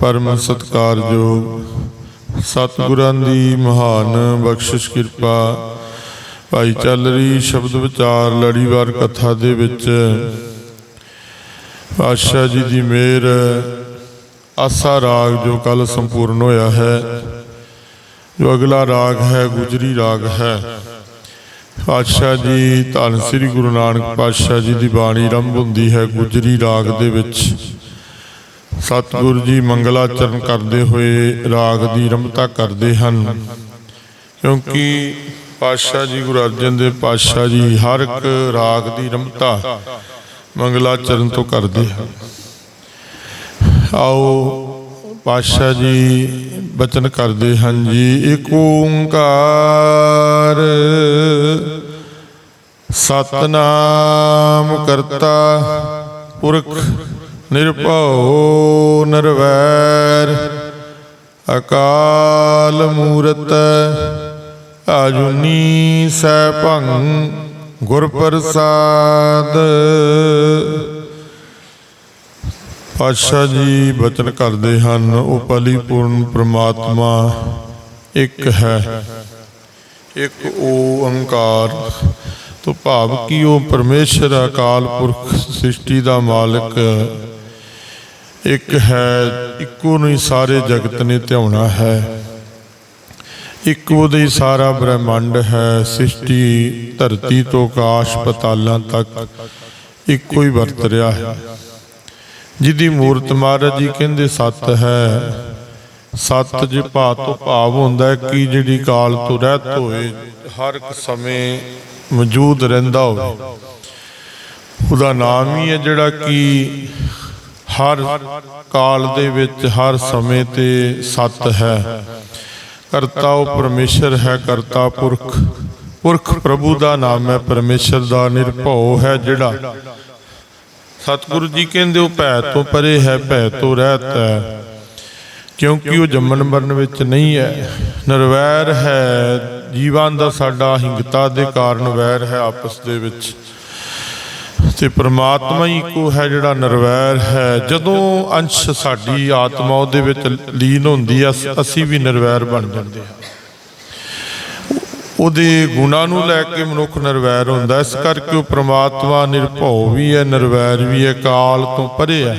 ਪਰਮ ਸਤਕਾਰਯੋਗ ਸਤਿਗੁਰਾਂ ਦੀ ਮਹਾਨ ਬਖਸ਼ਿਸ਼ ਕਿਰਪਾ, ਭਾਈ ਚੱਲ ਰਹੀ ਸ਼ਬਦ ਵਿਚਾਰ ਲੜੀਵਾਰ ਕਥਾ ਦੇ ਵਿੱਚ। ਪਾਤਸ਼ਾਹ ਜੀ ਦੀ ਮਿਹਰ, ਆਸਾ ਰਾਗ ਜੋ ਕੱਲ ਸੰਪੂਰਨ ਹੋਇਆ ਹੈ, ਜੋ ਅਗਲਾ ਰਾਗ ਹੈ, ਗੁਜਰੀ ਰਾਗ ਹੈ। ਪਾਤਸ਼ਾਹ ਜੀ, ਧੰਨ ਸ੍ਰੀ ਗੁਰੂ ਨਾਨਕ ਪਾਤਸ਼ਾਹ ਜੀ ਦੀ ਬਾਣੀ ਆਰੰਭ ਹੁੰਦੀ ਹੈ ਗੁਜਰੀ ਰਾਗ ਦੇ ਵਿੱਚ। ਸਤਿਗੁਰੂ ਜੀ ਮੰਗਲਾਚਰਨ ਕਰਦੇ ਹੋਏ ਰਾਗ ਦੀ ਰਮਤਾ ਕਰਦੇ ਹਨ। ਕਿਉਂਕਿ ਪਾਤਸ਼ਾਹ ਜੀ ਗੁਰੂ ਅਰਜਨ ਦੇਵ ਪਾਤਸ਼ਾਹ ਜੀ ਹਰ ਇੱਕ ਰਾਗ ਦੀ ਰਮਤਾ ਮੰਗਲਾਚਰਨ ਤੋਂ ਕਰਦੇ ਹਨ। ਆਓ ਪਾਤਸ਼ਾਹ ਜੀ ਬਚਨ ਕਰਦੇ ਹਨ ਜੀ ਏਕ ਓੰਕਾਰ ਸਤਨਾਮ ਕਰਤਾ ਪੁਰਖ ਨਿਰਭਉ ਨਿਰਵੈਰ, ਅਕਾਲ ਮੂਰਤ ਆਜੁਨੀ ਸੈਭੰ ਗੁਰ ਪ੍ਰਸਾਦ ਪਾਤਸ਼ਾਹ ਜੀ ਬਚਨ ਕਰਦੇ ਹਨ, ਉਹ ਪਰਿਪੂਰਨ ਪ੍ਰਮਾਤਮਾ ਇੱਕ ਹੈ, ਇੱਕ ਓੰਕਾਰ। ਤੋਂ ਭਾਵ ਕਿ ਉਹ ਪਰਮੇਸ਼ਰ ਅਕਾਲ ਪੁਰਖ ਸ੍ਰਿਸ਼ਟੀ ਦਾ ਮਾਲਕ ਇੱਕ ਹੈ, ਇੱਕੋ ਨੂੰ ਹੀ ਸਾਰੇ ਜਗਤ ਨੇ ਧਿਆਉਣਾ ਹੈ। ਇੱਕ ਉਹਦੇ ਹੀ ਸਾਰਾ ਬ੍ਰਹਿਮੰਡ ਹੈ, ਸ੍ਰਿਸ਼ਟੀ ਧਰਤੀ ਤੋਂ ਆਕਾਸ਼ ਪਤਾਲਾਂ ਤੱਕ ਇੱਕੋ ਹੀ ਵਰਤ ਰਿਹਾ ਹੈ। ਜਿਹਦੀ ਮੂਰਤ ਮਹਾਰਾਜ ਜੀ ਕਹਿੰਦੇ ਸਤ ਹੈ। ਸਤ ਜੇ ਭਾਵ ਤੋਂ ਭਾਵ ਹੁੰਦਾ ਕਿ ਜਿਹੜੀ ਕਾਲ ਤੋਂ ਰਹਿਤ ਹੋਏ, ਹਰ ਇੱਕ ਸਮੇਂ ਮੌਜੂਦ ਰਹਿੰਦਾ ਹੋਵੇ। ਉਹਦਾ ਨਾਮ ਹੀ ਹੈ ਜਿਹੜਾ ਕਿ ਹਰ ਕਾਲ ਦੇ ਵਿੱਚ, ਹਰ ਸਮੇਂ ਤੇ ਸਤ ਹੈ। ਕਰਤਾ ਉਹ ਪਰਮੇਸ਼ਰ ਹੈ, ਕਰਤਾ ਪੁਰਖ। ਪੁਰਖ ਪ੍ਰਭੂ ਦਾ ਨਾਮ ਹੈ, ਪਰਮੇਸ਼ਰ ਦਾ ਨਿਰਭਉ ਹੈ ਜਿਹੜਾ। ਸਤਿਗੁਰੂ ਜੀ ਕਹਿੰਦੇ, ਉਹ ਭੈ ਤੋਂ ਪਰੇ ਹੈ, ਭੈ ਤੋਂ ਰਹਿਤ ਹੈ। ਕਿਉਂਕਿ ਉਹ ਜੰਮਣ ਮਰਨ ਵਿੱਚ ਨਹੀਂ ਹੈ। ਨਿਰਵੈਰ ਹੈ ਜੀਵਾਂ ਦਾ ਸਾਡਾ ਹਿੰਗਤਾ ਦੇ ਕਾਰਨ ਵੈਰ ਹੈ ਆਪਸ ਦੇ ਵਿੱਚ। ਤੇ ਪ੍ਰਮਾਤਮਾ ਹੀ ਕੋ ਹੈ ਜਿਹੜਾ ਨਿਰਵੈਰ ਹੈ। ਜਦੋਂ ਅੰਸ਼ ਸਾਡੀ ਆਤਮਾ ਉਹਦੇ ਵਿੱਚ ਲੀਨ ਹੁੰਦੀ ਆ, ਅਸੀਂ ਵੀ ਨਿਰਵੈਰ ਬਣ ਜਾਂਦੇ ਹਾਂ ਉਹਦੇ ਗੁਣਾਂ ਨੂੰ ਲੈ ਕੇ ਮਨੁੱਖ ਨਿਰਵੈਰ ਹੁੰਦਾ। ਇਸ ਕਰਕੇ ਉਹ ਪ੍ਰਮਾਤਮਾ ਨਿਰਭਉ ਵੀ ਹੈ, ਨਿਰਵੈਰ ਵੀ ਹੈ, ਕਾਲ ਤੋਂ ਪਰੇ ਹੈ।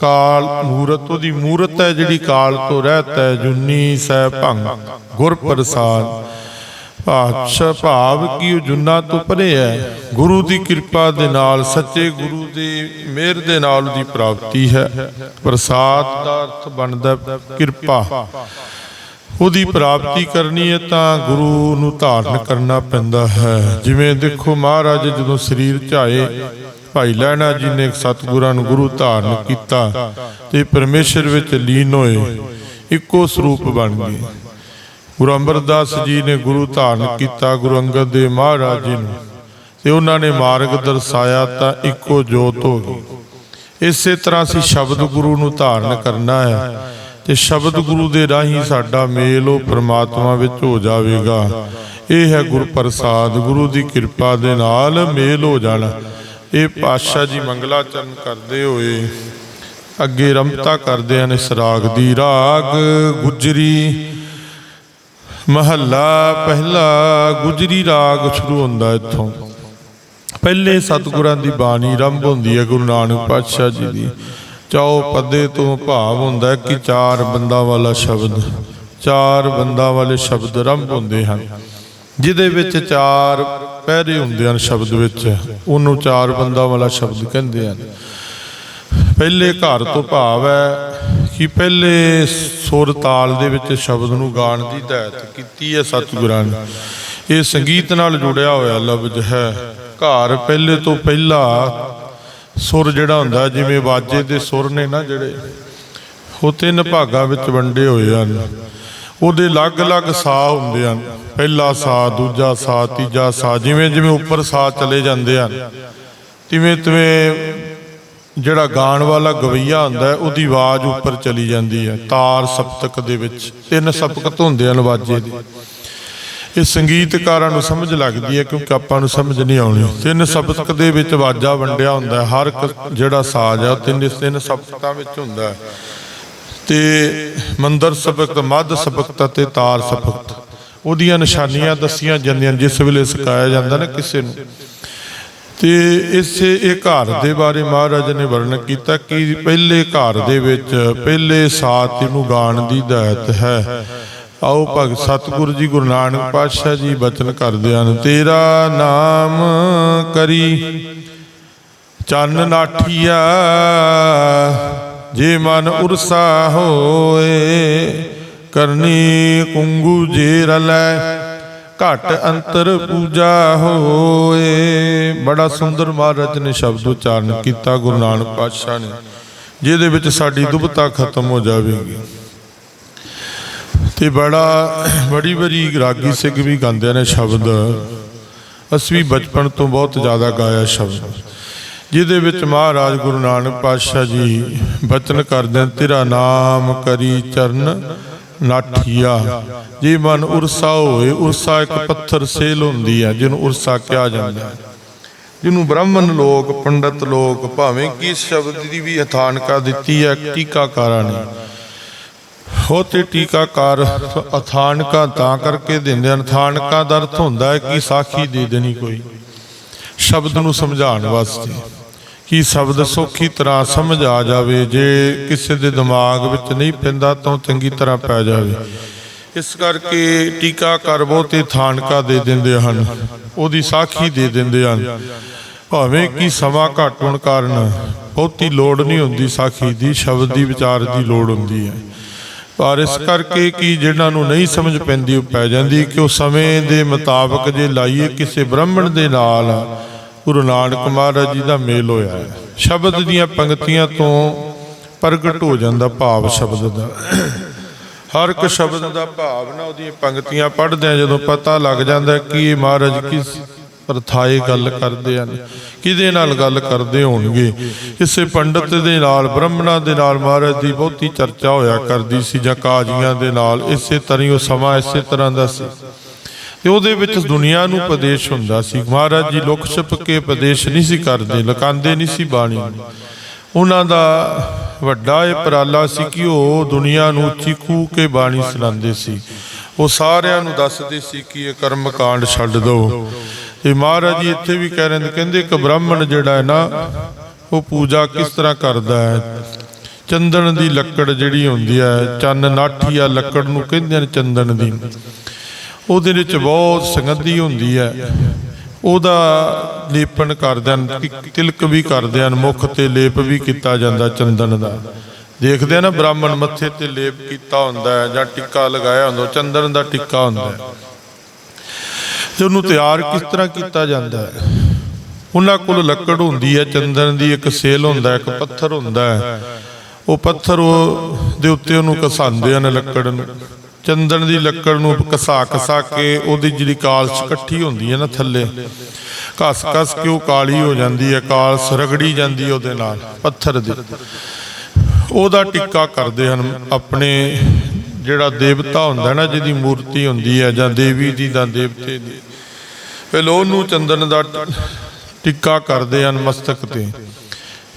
ਕਾਲ ਮੂਰਤ, ਉਹਦੀ ਮੂਰਤ ਹੈ ਜਿਹੜੀ ਕਾਲ ਤੋਂ ਰਹਿਤ ਹੈ। ਜੁਨੀ ਸਹਿ ਭੰਗ ਗੁਰ ਪ੍ਰਸਾਦ ਪਾਤਸ਼ਾਹ ਭਾਵ ਕਿ ਉਹ ਜੁਨਾ ਤੋਂ ਪਰੇ ਹੈ? ਗੁਰੂ ਦੀ ਕਿਰਪਾ ਦੇ ਨਾਲ, ਸੱਚੇ ਗੁਰੂ ਦੀ ਮਿਹਰ ਦੇ ਨਾਲ ਦੀ ਪ੍ਰਾਪਤੀ ਹੈ। ਪ੍ਰਸਾਦ ਦਾ ਅਰਥ ਬਣਦਾ ਕਿਰਪਾ। ਉਹਦੀ ਪ੍ਰਾਪਤੀ ਕਰਨੀ ਹੈ ਤਾਂ ਗੁਰੂ ਨੂੰ ਧਾਰਨ ਕਰਨਾ ਪੈਂਦਾ ਹੈ। ਜਿਵੇਂ ਦੇਖੋ ਮਹਾਰਾਜ ਜਦੋਂ ਸਰੀਰ ਝਾਏ, ਭਾਈ ਲਹਿਣਾ ਜੀ ਨੇ ਸਤਿਗੁਰਾਂ ਨੂੰ ਗੁਰੂ ਧਾਰਨ ਕੀਤਾ ਤੇ ਪਰਮੇਸ਼ਰ ਵਿੱਚ ਲੀਨ ਹੋਏ, ਇੱਕੋ ਸਰੂਪ ਬਣ ਗਏ। ਗੁਰੂ ਅਮਰਦਾਸ ਜੀ ਨੇ ਗੁਰੂ ਧਾਰਨ ਕੀਤਾ ਗੁਰੂ ਅੰਗਦ ਦੇਵ ਮਹਾਰਾਜ ਜੀ ਨੂੰ। ਤੇ ਉਹਨਾਂ ਨੇ ਮਾਰਗ ਦਰਸਾਇਆ ਤਾਂ ਇੱਕੋ ਜੋਤ ਹੋ ਗਈ। ਇਸੇ ਤਰ੍ਹਾਂ ਅਸੀਂ ਸ਼ਬਦ ਗੁਰੂ ਨੂੰ ਧਾਰਨ ਕਰਨਾ ਹੈ ਤੇ ਸ਼ਬਦ ਗੁਰੂ ਦੇ ਰਾਹੀਂ ਸਾਡਾ ਮੇਲ ਉਹ ਪ੍ਰਮਾਤਮਾ ਵਿੱਚ ਹੋ ਜਾਵੇਗਾ। ਇਹ ਹੈ ਗੁਰ ਪ੍ਰਸਾਦ ਗੁਰੂ ਦੀ ਕਿਰਪਾ ਦੇ ਨਾਲ ਮੇਲ ਹੋ ਜਾਣਾ। ਇਹ ਪਾਤਸ਼ਾਹ ਜੀ ਮੰਗਲਾਚਰਨ ਕਰਦੇ ਹੋਏ ਅੱਗੇ ਰਮਤਾ ਕਰਦੇ ਹਨ, ਇਸ ਰਾਗ ਦੀ ਰਾਗ ਗੁਜਰੀ। ਮਹੱਲਾ ਪਹਿਲਾ ਗੁਜਰੀ ਰਾਗ ਸ਼ੁਰੂ ਹੁੰਦਾ ਇੱਥੋਂ। ਪਹਿਲੇ ਸਤਿਗੁਰਾਂ ਦੀ ਬਾਣੀ ਰੰਭ ਹੁੰਦੀ ਹੈ ਗੁਰੂ ਨਾਨਕ ਪਾਤਸ਼ਾਹ ਜੀ ਦੀ। ਚੌ ਪੱਦੇ ਤੋਂ ਭਾਵ ਹੁੰਦਾ ਕਿ ਚਾਰ ਬੰਦਾਂ ਵਾਲਾ ਸ਼ਬਦ, ਚਾਰ ਬੰਦਾਂ ਵਾਲੇ ਸ਼ਬਦ ਆਰੰਭ ਹੁੰਦੇ ਹਨ। ਜਿਹਦੇ ਵਿੱਚ ਚਾਰ ਪਹਿਰੇ ਹੁੰਦੇ ਹਨ ਸ਼ਬਦ ਵਿੱਚ, ਉਹਨੂੰ ਚਾਰ ਬੰਦਾਂ ਵਾਲਾ ਸ਼ਬਦ ਕਹਿੰਦੇ ਹਨ। ਪਹਿਲੇ ਘਰ ਤੋਂ ਭਾਵ ਹੈ ਕਿ ਪਹਿਲੇ ਸੁਰ ਤਾਲ ਦੇ ਵਿੱਚ ਸ਼ਬਦ ਨੂੰ ਗਾਣ ਦੀ ਹਦਾਇਤ ਕੀਤੀ ਹੈ ਸਤਿਗੁਰਾਂ ਨੇ। ਇਹ ਸੰਗੀਤ ਨਾਲ ਜੁੜਿਆ ਹੋਇਆ ਲਫ਼ਜ਼ ਹੈ। ਘਰ ਪਹਿਲੇ ਤੋਂ ਪਹਿਲਾ ਸੁਰ ਜਿਹੜਾ ਹੁੰਦਾ, ਜਿਵੇਂ ਬਾਜੇ ਦੇ ਸੁਰ ਨੇ ਨਾ ਜਿਹੜੇ, ਉਹ ਤਿੰਨ ਭਾਗਾਂ ਵਿੱਚ ਵੰਡੇ ਹੋਏ ਹਨ। ਉਹਦੇ ਅਲੱਗ-ਅਲੱਗ ਸਾਹ ਹੁੰਦੇ ਹਨ। ਪਹਿਲਾ ਸਾਹ, ਦੂਜਾ ਸਾਹ, ਤੀਜਾ ਸਾਹ ਜਿਵੇਂ ਜਿਵੇਂ ਉੱਪਰ ਸਾਹ ਚਲੇ ਜਾਂਦੇ ਹਨ ਤਿਵੇਂ ਤਿਵੇਂ ਜਿਹੜਾ ਗਾਣ ਵਾਲਾ ਗਵਈਆ ਹੁੰਦਾ ਉਹਦੀ ਆਵਾਜ਼ ਉੱਪਰ ਚਲੀ ਜਾਂਦੀ ਹੈ, ਤਾਰ ਸਪਤਕ ਦੇ ਵਿੱਚ, ਤਿੰਨ ਸਪਤਕ ਹੁੰਦੇ ਹਨ ਵਾਜੇ ਦੇ। ਇਹ ਸੰਗੀਤਕਾਰਾਂ ਨੂੰ ਸਮਝ ਲੱਗਦੀ ਹੈ ਕਿਉਂਕਿ ਆਪਾਂ ਨੂੰ ਸਮਝ ਨਹੀਂ ਆਉਣੀ। ਤਿੰਨ ਸਪਤਕ ਦੇ ਵਿੱਚ ਵਾਜਾ ਵੰਡਿਆ ਹੁੰਦਾ ਹਰ ਜਿਹੜਾ ਸਾਜ਼ ਹੈ ਉਹ ਤਿੰਨ ਤਿੰਨ ਸਪਤਕਾਂ ਵਿੱਚ ਹੁੰਦਾ ਤੇ ਮੰਦਰ ਸਬਕਤ ਮੱਧ ਸਬਕਤ ਤੇ ਤਾਰ ਸਬਕਤ ਉਹਦੀਆਂ ਨਿਸ਼ਾਨੀਆਂ ਦੱਸੀਆਂ ਜਾਂਦੀਆਂ ਜਿਸ ਵੇਲੇ ਸਿਖਾਇਆ ਜਾਂਦਾ ਨਾ ਕਿਸੇ ਨੂੰ। ਤੇ ਇਸੇ ਇਹ ਘਰ ਦੇ ਬਾਰੇ ਮਹਾਰਾਜ ਨੇ ਵਰਣਨ ਕੀਤਾ ਕਿ ਪਹਿਲੇ ਘਰ ਦੇ ਵਿੱਚ ਪਹਿਲੇ ਸਾਥ ਨੂੰ ਗਾਣ ਦੀ ਦਾਇਤ ਹੈ। ਆਓ ਭਗਤ ਸਤਿਗੁਰੂ ਜੀ, ਗੁਰੂ ਨਾਨਕ ਪਾਤਸ਼ਾਹ ਜੀ ਬਚਨ ਕਰਦੇ ਹਨ। ਤੇਰਾ ਨਾਮ ਕਰੀ, ਚੰਨ ਨਾਠੀਆ, ਜੇ ਮਨ ਉਰਸਾ ਹੋਏ, ਕਰਨੀ ਕੁੰਗੂ ਜੇ ਰਲੈ ਘਟ ਅੰਤਰ ਪੂਜਾ ਹੋਏ। ਬੜਾ ਸੁੰਦਰ ਮਹਾਰਾਜ ਨੇ ਸ਼ਬਦ ਉਚਾਰਨ ਕੀਤਾ, ਗੁਰੂ ਨਾਨਕ ਪਾਤਸ਼ਾਹ ਨੇ, ਜਿਹਦੇ ਵਿੱਚ ਸਾਡੀ ਦੁਬਤਾ ਖਤਮ ਹੋ ਜਾਵੇਗੀ। ਤੇ ਬੜਾ, ਬੜੀ ਬੜੀ ਰਾਗੀ ਸਿੰਘ ਵੀ ਗਾਉਂਦੇ ਨੇ ਸ਼ਬਦ। ਅਸੀਂ ਵੀ ਬਚਪਨ ਤੋਂ ਬਹੁਤ ਜ਼ਿਆਦਾ ਗਾਇਆ ਸ਼ਬਦ। ਜਿਹਦੇ ਵਿੱਚ ਮਹਾਰਾਜ ਗੁਰੂ ਨਾਨਕ ਪਾਤਸ਼ਾਹ ਜੀ ਬਚਨ ਕਰਦੇ ਤੇਰਾ ਨਾਮ ਕਰੀ ਚਰਨ ਨਾਠੀਆ। ਜੇ ਮਨ ਉਰਸਾ ਹੋਏ, ਉਰਸਾ ਇੱਕ ਪੱਥਰ ਸੇਲ ਹੁੰਦੀ ਹੈ, ਜਿਹਨੂੰ ਉਰਸਾ ਕਿਹਾ ਜਾਂਦਾ ਹੈ। ਜਿਹਨੂੰ ਬ੍ਰਾਹਮਣ ਲੋਕ, ਪੰਡਤ ਲੋਕ ਭਾਵੇਂ ਕਿ ਸ਼ਬਦ ਦੀ ਵੀ ਅਥਾਨਕਾ ਦਿੱਤੀ ਹੈ, ਟੀਕਾਕਾਰਾਂ ਨੇ। ਹੋ ਟੀਕਾਕਾਰ ਅਥਾਨਕਾ ਤਾਂ ਕਰਕੇ ਦਿੰਦੇ ਹਨ। ਅਥਾਨਕਾ ਦਾ ਅਰਥ ਹੁੰਦਾ ਹੈ ਕਿ ਸਾਖੀ ਦੇ ਦੇਣੀ ਕੋਈ। ਸ਼ਬਦ ਨੂੰ ਸਮਝਾਉਣ ਵਾਸਤੇ। ਕਿ ਸ਼ਬਦ ਸੌਖੀ ਤਰ੍ਹਾਂ ਸਮਝ ਆ ਜਾਵੇ, ਜੇ ਕਿਸੇ ਦੇ ਦਿਮਾਗ ਵਿੱਚ ਨਹੀਂ ਪੈਂਦਾ ਤਾਂ ਉਹ ਚੰਗੀ ਤਰ੍ਹਾਂ ਪੈ ਜਾਵੇ। ਇਸ ਕਰਕੇ ਟੀਕਾਕਾਰ ਬਹੁਤੇ ਥਾਨਕਾ ਦੇ ਦਿੰਦੇ ਹਨ, ਉਹਦੀ ਸਾਖੀ ਦੇ ਦਿੰਦੇ ਹਨ। ਭਾਵੇਂ ਕਿ ਸਮਾਂ ਘੱਟ ਹੋਣ ਕਾਰਨ ਬਹੁਤੀ ਲੋੜ ਨਹੀਂ ਹੁੰਦੀ ਸਾਖੀ ਦੀ, ਸ਼ਬਦ ਦੀ, ਵਿਚਾਰ ਦੀ ਲੋੜ ਹੁੰਦੀ ਹੈ। ਪਰ ਇਸ ਕਰਕੇ ਕਿ ਜਿਹਨਾਂ ਨੂੰ ਨਹੀਂ ਸਮਝ ਪੈਂਦੀ ਉਹ ਪੈ ਜਾਂਦੀ, ਕਿ ਉਹ ਸਮੇਂ ਦੇ ਮੁਤਾਬਕ ਜੇ ਲਾਈਏ ਕਿਸੇ ਬ੍ਰਾਹਮਣ ਦੇ ਨਾਲ ਗੁਰੂ ਨਾਨਕ ਮਹਾਰਾਜ ਜੀ ਦਾ ਮੇਲ ਹੋਇਆ ਹੈ। ਸ਼ਬਦ ਦੀਆਂ ਪੰਕਤੀਆਂ ਤੋਂ ਪ੍ਰਗਟ ਹੋ ਜਾਂਦਾ ਭਾਵ ਸ਼ਬਦ ਦਾ। ਹਰ ਇੱਕ ਸ਼ਬਦ ਦਾ ਭਾਵ ਨਾ ਉਹਦੀਆਂ ਪੰਕਤੀਆਂ ਪੜ੍ਹਦੇ ਆ ਜਦੋਂ ਪਤਾ ਲੱਗ ਜਾਂਦਾ ਕਿ ਇਹ ਮਹਾਰਾਜ ਕਿਸ ਪ੍ਰਥਾਏ ਗੱਲ ਕਰਦੇ ਹਨ, ਕਿਹਦੇ ਨਾਲ ਗੱਲ ਕਰਦੇ ਹੋਣਗੇ। ਇਸੇ ਪੰਡਤ ਦੇ ਨਾਲ, ਬ੍ਰਾਹਮਣਾਂ ਦੇ ਨਾਲ ਮਹਾਰਾਜ ਦੀ ਬਹੁਤੀ ਚਰਚਾ ਹੋਇਆ ਕਰਦੀ ਸੀ ਜਾਂ ਕਾਜੀਆਂ ਦੇ ਨਾਲ, ਇਸੇ ਤਰ੍ਹਾਂ ਹੀ ਉਹ ਸਮਾਂ ਇਸੇ ਤਰ੍ਹਾਂ ਦਾ ਸੀ। ਤੇ ਉਹਦੇ ਵਿੱਚ ਦੁਨੀਆ ਨੂੰ ਉਪਦੇਸ਼ ਹੁੰਦਾ ਸੀ। ਮਹਾਰਾਜ ਜੀ ਲੁਕ ਛਿਪ ਕੇ ਉਪਦੇਸ਼ ਨਹੀਂ ਸੀ ਕਰਦੇ, ਲਕਾਉਂਦੇ ਨਹੀਂ ਸੀ ਬਾਣੀ ਨੂੰ। ਉਹਨਾਂ ਦਾ ਵੱਡਾ ਇਹ ਉਪਰਾਲਾ ਸੀ ਕਿ ਉਹ ਦੁਨੀਆ ਨੂੰ ਉੱਚੀ ਕੇ ਬਾਣੀ ਸੁਣਾਉਂਦੇ ਸੀ। ਉਹ ਸਾਰਿਆਂ ਨੂੰ ਦੱਸਦੇ ਸੀ ਕਿ ਇਹ ਕਰਮ ਕਾਂਡ ਛੱਡ ਦਿਓ ਤੇ ਮਹਾਰਾਜ ਜੀ ਇੱਥੇ ਵੀ ਕਹਿ ਰਹੇ ਨੇ, ਕਹਿੰਦੇ ਇੱਕ ਬ੍ਰਾਹਮਣ ਜਿਹੜਾ ਹੈ ਨਾ, ਉਹ ਪੂਜਾ ਕਿਸ ਤਰ੍ਹਾਂ ਕਰਦਾ ਹੈ? ਚੰਦਨ ਦੀ ਲੱਕੜ ਜਿਹੜੀ ਹੁੰਦੀ ਹੈ, ਚੰਨ ਨਾਠੀ ਲੱਕੜ ਨੂੰ ਕਹਿੰਦੇ ਨੇ ਚੰਦਨ ਦੀ। ਉਹਦੇ ਵਿੱਚ ਬਹੁਤ ਸੰਗਤੀ ਹੁੰਦੀ ਹੈ। ਉਹਦਾ ਲੇਪਨ ਕਰਦੇ ਹਨ ਤਿਲਕ ਵੀ ਕਰਦੇ ਹਨ, ਮੁਖ ਤੇ ਲੇਪ ਵੀ ਕੀਤਾ ਜਾਂਦਾ ਚੰਦਨ ਦਾ। ਦੇਖਦੇ ਆ ਨਾ, ਬ੍ਰਾਹਮਣ ਮੱਥੇ ਤੇ ਲੇਪ ਕੀਤਾ ਹੁੰਦਾ ਹੈ ਜਾਂ ਟਿੱਕਾ ਲਗਾਇਆ ਹੁੰਦਾ ਚੰਦਨ ਦਾ ਟਿੱਕਾ ਹੁੰਦਾ ਹੈ। ਤੇ ਉਹਨੂੰ ਤਿਆਰ ਕਿਸ ਤਰ੍ਹਾਂ ਕੀਤਾ ਜਾਂਦਾ ਹੈ? ਉਹਨਾਂ ਕੋਲ ਲੱਕੜ ਹੁੰਦੀ ਹੈ, ਚੰਦਨ ਦੀ ਇੱਕ ਸੇਲ ਹੁੰਦਾ ਇੱਕ ਪੱਥਰ ਹੁੰਦਾ ਹੈ। ਉਹ ਪੱਥਰ ਉਹ ਦੇ ਉੱਤੇ ਉਹਨੂੰ ਘਸਾਉਂਦੇ ਹਨ ਲੱਕੜ ਨੂੰ। ਚੰਦਨ ਦੀ ਲੱਕੜ ਨੂੰ ਘਸਾ ਘਸਾ ਕੇ ਉਹਦੀ ਜਿਹੜੀ ਕਾਲਸ ਇਕੱਠੀ ਹੁੰਦੀ ਹੈ ਨਾ ਥੱਲੇ, ਘਸ ਘਸ ਕੇ ਉਹ ਕਾਲੀ ਹੋ ਜਾਂਦੀ ਹੈ, ਕਾਲਸ ਰਗੜੀ ਜਾਂਦੀ ਉਹਦੇ ਨਾਲ, ਪੱਥਰ ਦੀ। ਉਹਦਾ ਟਿੱਕਾ ਕਰਦੇ ਹਨ, ਆਪਣੇ ਜਿਹੜਾ ਦੇਵਤਾ ਹੁੰਦਾ ਨਾ ਜਿਹਦੀ ਮੂਰਤੀ ਹੁੰਦੀ ਹੈ ਜਾਂ ਦੇਵੀ ਦੀ ਜਾਂ ਦੇਵਤੇ ਦੀ। ਫਿਰ ਉਹਨੂੰ ਚੰਦਨ ਦਾ ਟਿੱਕਾ ਕਰਦੇ ਹਨ ਮਸਤਕ ਤੇ।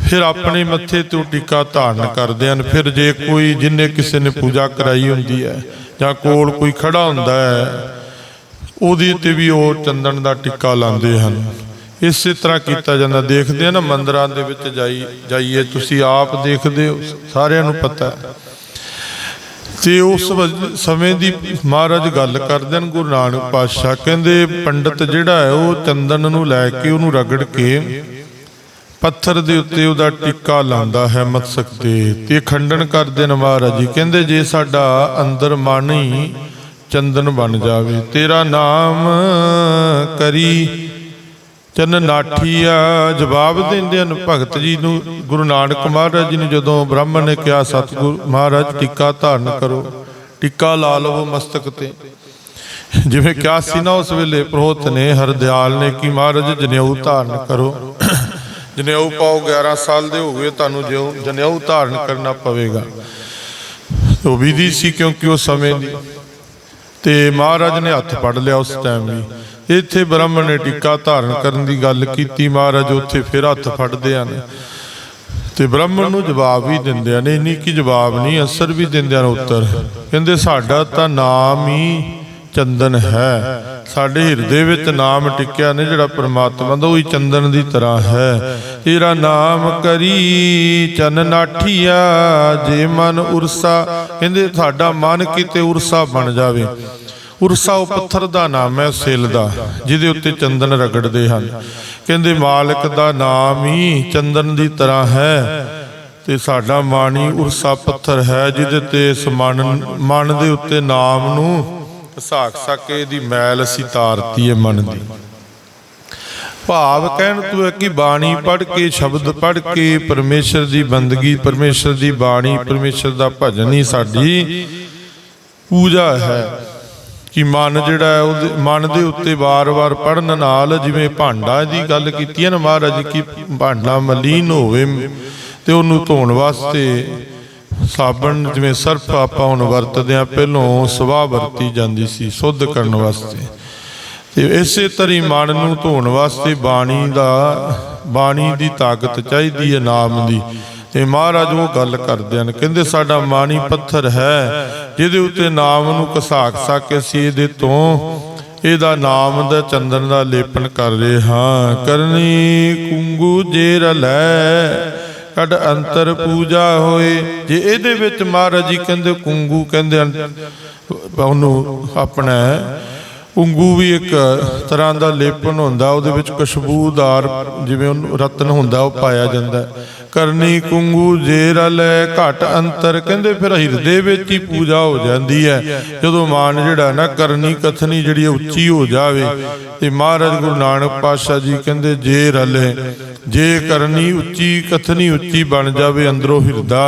ਫਿਰ ਆਪਣੇ ਮੱਥੇ ਤੇ ਉਹ ਟਿੱਕਾ ਧਾਰਨ ਕਰਦੇ ਹਨ। ਫਿਰ ਜੇ ਕੋਈ, ਜਿੰਨੇ ਕਿਸੇ ਨੇ ਪੂਜਾ ਕਰਾਈ ਹੁੰਦੀ ਹੈ ਜਾਂ ਕੋਲ ਕੋਈ ਖੜਾ ਹੁੰਦਾ ਹੈ, ਉਹਦੇ ਤੇ ਵੀ ਉਹ ਚੰਦਨ ਦਾ ਟਿੱਕਾ ਲਾਉਂਦੇ ਹਨ। ਇਸੇ ਤਰ੍ਹਾਂ ਕੀਤਾ ਜਾਂਦਾ। ਦੇਖਦੇ ਆ ਨਾ, ਮੰਦਰਾਂ ਦੇ ਵਿੱਚ ਜਾਈ, ਜਾਈਏ, ਤੁਸੀਂ ਆਪ ਦੇਖਦੇ ਹੋ, ਸਾਰਿਆਂ ਨੂੰ ਪਤਾ। ਹੈ ਤੇ ਉਸ ਵਜ- ਸਮੇਂ ਦੀ ਮਹਾਰਾਜ ਗੱਲ ਕਰਦੇ ਹਨ, ਗੁਰੂ ਨਾਨਕ ਪਾਤਸ਼ਾਹ। ਕਹਿੰਦੇ, ਪੰਡਤ ਜਿਹੜਾ ਹੈ, ਉਹ ਚੰਦਨ ਨੂੰ ਲੈ ਕੇ ਉਹਨੂੰ ਰਗੜ ਕੇ ਪੱਥਰ ਦੇ ਉੱਤੇ ਉਹਦਾ ਟਿੱਕਾ ਲਾਉਂਦਾ ਹੈ ਮਤਸਕ ਤੇ ਤੇ ਖੰਡਨ ਕਰਦੇ ਨੇ ਮਹਾਰਾਜ ਜੀ। ਕਹਿੰਦੇ ਜੇ ਸਾਡਾ ਅੰਦਰ ਮਨ ਹੀ ਚੰਦਨ ਬਣ ਜਾਵੇ, ਤੇਰਾ ਨਾਮ ਕਰੀ ਚੰਨ ਨਾਠੀਆ ਜਵਾਬ ਦਿੰਦੇ ਹਨ ਭਗਤ ਜੀ ਨੂੰ, ਗੁਰੂ ਨਾਨਕ ਮਹਾਰਾਜ ਜੀ ਨੇ, ਜਦੋਂ ਬ੍ਰਾਹਮਣ ਨੇ ਕਿਹਾ, ਸਤਿਗੁਰ ਮਹਾਰਾਜ, ਟਿੱਕਾ ਧਾਰਨ ਕਰੋ, ਟਿੱਕਾ ਲਾ ਲਵੋ ਮਸਤਕ ਤੇ। ਜਿਵੇਂ ਕਿਹਾ ਸੀ ਨਾ ਉਸ ਵੇਲੇ, ਪ੍ਰੋਹਤ ਨੇ ਹਰਦਿਆਲ ਨੇ ਕਿ ਮਹਾਰਾਜ ਜਨੇਊ ਧਾਰਨ ਕਰੋ। ਜਨੇਊ ਪਾਓ 11 ਸਾਲ ਦੇ ਹੋ ਗਏ ਤੁਹਾਨੂੰ ਜਿਉ ਜਨੇਊ ਧਾਰਨ ਕਰਨਾ ਪਵੇਗਾ। ਉਹ ਵਿਧੀ ਸੀ ਕਿਉਂਕਿ ਉਸ ਸਮੇਂ ਦੀ। ਤੇ ਮਹਾਰਾਜ ਨੇ ਹੱਥ ਫੜ ਲਿਆ ਉਸ ਟਾਈਮ ਵੀ। ਇੱਥੇ ਬ੍ਰਾਹਮਣ ਨੇ ਟਿੱਕਾ ਧਾਰਨ ਕਰਨ ਦੀ ਗੱਲ ਕੀਤੀ, ਮਹਾਰਾਜ ਉੱਥੇ ਫਿਰ ਹੱਥ ਫੜਦੇ ਹਨ। ਤੇ ਬ੍ਰਾਹਮਣ ਨੂੰ ਜਵਾਬ ਵੀ ਦਿੰਦੇ ਹਨ, ਇੰਨੀ ਕਿ ਜਵਾਬ ਨਹੀਂ, ਅਸਰ ਵੀ ਦਿੰਦੇ ਹਨ ਉੱਤਰ। ਕਹਿੰਦੇ, ਸਾਡਾ ਤਾਂ ਨਾਮ ਹੀ ਚੰਦਨ ਹੈ। ਸਾਡੇ ਹਿਰਦੇ ਵਿੱਚ ਨਾਮ ਟਿਕਿਆ ਨੇ ਜਿਹੜਾ ਪ੍ਰਮਾਤਮਾ ਦਾ, ਉਹੀ ਚੰਦਨ ਦੀ ਤਰ੍ਹਾਂ ਹੈ। ਤੇਰਾ ਨਾਮ ਕਰੀ ਚੰਨ ਨਾਠੀਆ, ਜੇ ਮਨ ਉਰਸਾ, ਕਹਿੰਦੇ ਸਾਡਾ ਮਨ ਕਿਤੇ ਉਰਸਾ ਬਣ ਜਾਵੇ। ਉਰਸਾ ਉਹ ਪੱਥਰ ਦਾ ਨਾਮ ਹੈ, ਸਿਲ ਦਾ, ਜਿਹਦੇ ਉੱਤੇ ਚੰਦਨ ਰਗੜਦੇ ਹਨ। ਕਹਿੰਦੇ ਮਾਲਕ ਦਾ ਨਾਮ ਹੀ ਚੰਦਨ ਦੀ ਤਰ੍ਹਾਂ ਹੈ, ਤੇ ਸਾਡਾ ਮਾਣੀ ਉਰਸਾ ਪੱਥਰ ਹੈ, ਜਿਹਦੇ ਤੇ ਇਸ ਮਨ ਮਨ ਦੇ ਉੱਤੇ ਨਾਮ ਨੂੰ ਘਸਾਕ ਸਕੇ ਦੀ ਮੈਲ ਅਸੀਂ ਤਾਰਤੀ ਹੈ ਮਨ ਦੀ। ਭਾਵ ਕਹਿਣ ਤੂੰ ਹੈ ਕਿ ਬਾਣੀ ਪੜ੍ਹ ਕੇ, ਸ਼ਬਦ ਪੜ੍ਹ ਕੇ, ਪਰਮੇਸ਼ਰ ਦੀ ਬੰਦਗੀ, ਪਰਮੇਸ਼ਰ ਦੀ ਬਾਣੀ, ਪਰਮੇਸ਼ਰ ਦਾ ਭਜਨ ਹੀ ਸਾਡੀ ਪੂਜਾ ਹੈ। ਕਿ ਮਨ ਜਿਹੜਾ ਹੈ ਉਹਦੇ, ਮਨ ਦੇ ਉੱਤੇ ਵਾਰ-ਵਾਰ ਪੜਨ ਨਾਲ ਜਿਵੇਂ ਭਾਂਡਾ ਦੀ ਗੱਲ ਕੀਤੀ ਹੈ ਨਾ ਮਹਾਰਾਜ, ਕਿ ਭਾਂਡਾ ਮਲੀਨ ਹੋਵੇ ਤੇ ਉਹਨੂੰ ਧੋਣ ਵਾਸਤੇ ਸਾਬਣ ਜਿਵੇਂ ਸਰਫ ਆਪਾਂ ਹੁਣ ਵਰਤਦੇ ਆ ਪਹਿਲੋਂ ਸਵਾਹ ਵਰਤੀ ਜਾਂਦੀ ਸੀ ਸੁੱਧ ਕਰਨ ਵਾਸਤੇ। ਤੇ ਇਸੇ ਤਰੀ ਮਨ ਨੂੰ ਧੋਣ ਵਾਸਤੇ ਬਾਣੀ ਦਾ, ਬਾਣੀ ਦੀ ਤਾਕਤ ਚਾਹੀਦੀ ਹੈ ਨਾਮ ਦੀ। ਤੇ ਮਹਾਰਾਜ ਉਹ ਗੱਲ ਕਰਦੇ ਹਨ, ਕਹਿੰਦੇ ਸਾਡਾ ਮਾਣੀ ਪੱਥਰ ਹੈ, ਜਿਹਦੇ ਉੱਤੇ ਨਾਮ ਨੂੰ ਘਸਾਕ ਸਕੇ ਸੀ ਇਹਦੇ ਤੋਂ ਇਹਦਾ ਨਾਮ ਦਾ ਚੰਦਨ ਦਾ ਲੇਪਨ ਕਰ ਰਹੇ ਹਾਂ। ਕਰਨੀ ਕੁੰਗੂ ਜੇ ਲੈ ਕਡ ਅੰਤਰ ਪੂਜਾ ਹੋਏ। ਜੇ ਇਹਦੇ ਵਿੱਚ ਮਹਾਰਾਜ ਜੀ ਕਹਿੰਦੇ ਕੁੰਗੂ ਕਹਿੰਦੇ ਉਹਨੂੰ ਆਪਣਾ ਉਂਗੂ ਵੀ ਇੱਕ ਤਰ੍ਹਾਂ ਦਾ ਲੇਪਨ ਹੁੰਦਾ, ਉਹਦੇ ਵਿੱਚ ਖੁਸ਼ਬੂਦਾਰ ਜਿਵੇਂ ਉਹਨੂੰ ਰਤਨ ਹੁੰਦਾ, ਉਹ ਪਾਇਆ ਜਾਂਦਾ ਕਰਨੀ ਕੁੰਗੂ ਜੇ ਰਲੈ ਘਟ ਅੰਤਰ, ਕਹਿੰਦੇ ਫਿਰ ਹਿਰਦੇ ਵਿੱਚ ਹੀ ਪੂਜਾ ਹੋ ਜਾਂਦੀ ਹੈ। ਜਦੋਂ ਮਾਨ ਜਿਹੜਾ ਨਾ ਕਰਨੀ ਕਥਨੀ ਜਿਹੜੀ ਉੱਚੀ ਹੋ ਜਾਵੇ, ਤੇ ਮਹਾਰਾਜ ਗੁਰੂ ਨਾਨਕ ਪਾਤਸ਼ਾਹ ਜੀ ਕਹਿੰਦੇ ਜੇ ਰਲੇ ਜੇ ਕਰਨੀ ਉੱਚੀ ਕਥਨੀ ਉੱਚੀ ਬਣ ਜਾਵੇ, ਅੰਦਰੋਂ ਹਿਰਦਾ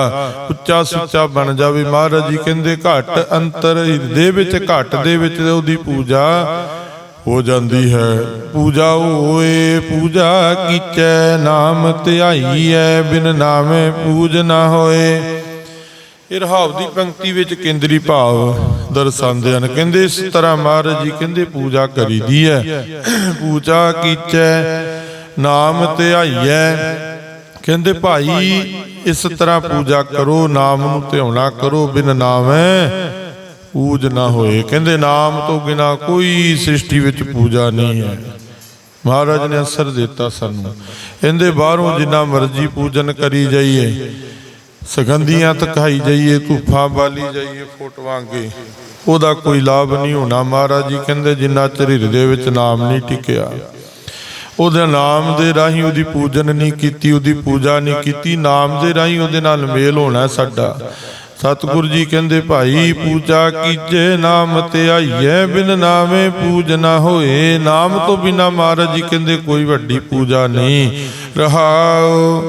ਉੱਚਾ ਸੁੱਚਾ ਬਣ ਜਾਵੇ, ਮਹਾਰਾਜ ਜੀ ਕਹਿੰਦੇ ਘਟ ਅੰਤਰ, ਹਿਰਦੇ ਵਿੱਚ ਘਟ ਦੇ ਵਿੱਚ ਉਹਦੀ ਪੂਜਾ ਹੋ ਜਾਂਦੀ ਹੈ। ਪੂਜਾ ਹੋਏ, ਪੂਜਾ ਕੀਚੈ, ਨਾਮ ਧਿਆਈਐ, ਬਿਨ ਨਾਮੇ ਪੂਜ ਨਾ ਹੋਏ। ਇਹ ਰਹਾਵ ਦੀ ਪੰਕਤੀ ਵਿੱਚ ਕੇਂਦਰੀ ਭਾਵ ਦਰਸਾਉਂਦੇ ਹਨ। ਕਹਿੰਦੇ, ਇਸ ਤਰ੍ਹਾਂ ਮਹਾਰਾਜ ਜੀ ਕਹਿੰਦੇ, ਪੂਜਾ ਕਰੀਦੀ ਹੈ। ਪੂਜਾ ਕੀਚੈ, ਨਾਮ ਧਿਆਈਐ। ਕਹਿੰਦੇ, ਭਾਈ, ਇਸ ਤਰ੍ਹਾਂ ਪੂਜਾ ਕਰੋ, ਨਾਮ ਨੂੰ ਧਿਆਉਣਾ ਕਰੋ, ਬਿਨ ਨਾਮੈ ਪੂਜ ਨਾ ਹੋਏ। ਕਹਿੰਦੇ, ਨਾਮ ਤੋਂ ਬਿਨਾ ਕੋਈ ਸ੍ਰਿਸ਼ਟੀ ਵਿੱਚ ਪੂਜਾ ਨਹੀਂ ਹੈ। ਮਹਾਰਾਜ ਨੇ ਅਸਰ ਦਿੱਤਾ ਸਾਨੂੰ। ਇਹਦੇ ਬਾਹਰੋਂ ਜਿੰਨਾ ਮਰਜ਼ੀ ਪੂਜਨ ਕਰੀ ਜਾਈਏ, ਸੁਗੰਧੀਆਂ ਤਕਾਈ ਜਾਈਏ, ਧੂਫਾਂ ਬਾਲੀ ਜਾਈਏ ਫੋਟੋਆਂ ਅੱਗੇ ਉਹਦਾ ਕੋਈ ਲਾਭ ਨਹੀਂ ਹੋਣਾ। ਮਹਾਰਾਜ ਜੀ ਕਹਿੰਦੇ, ਜਿੰਨਾ ਚਿਰ ਹਿਰਦੇ ਵਿੱਚ ਨਾਮ ਨਹੀਂ ਟਿਕਿਆ, ਉਹਦੇ ਨਾਮ ਦੇ ਰਾਹੀਂ ਉਹਦੀ ਪੂਜਨ ਨਹੀਂ ਕੀਤੀ, ਉਹਦੀ ਪੂਜਾ ਨਹੀਂ ਕੀਤੀ, ਨਾਮ ਦੇ ਰਾਹੀਂ ਉਹਦੇ ਨਾਲ ਮੇਲ ਹੋਣਾ ਸਾਡਾ। ਸਤਿਗੁਰੂ ਜੀ ਕਹਿੰਦੇ, ਭਾਈ ਪੂਜਾ ਕੀਜੇ ਨਾਮ ਤੇ ਆਈਐ, ਬਿਨ ਨਾਮੇ ਪੂਜ ਨਾ ਹੋਏ। ਨਾਮ ਤੋਂ ਬਿਨਾ ਮਹਾਰਾਜ ਜੀ ਕਹਿੰਦੇ, ਕੋਈ ਵੱਡੀ ਪੂਜਾ ਨਹੀਂ। ਰਹਾਓ।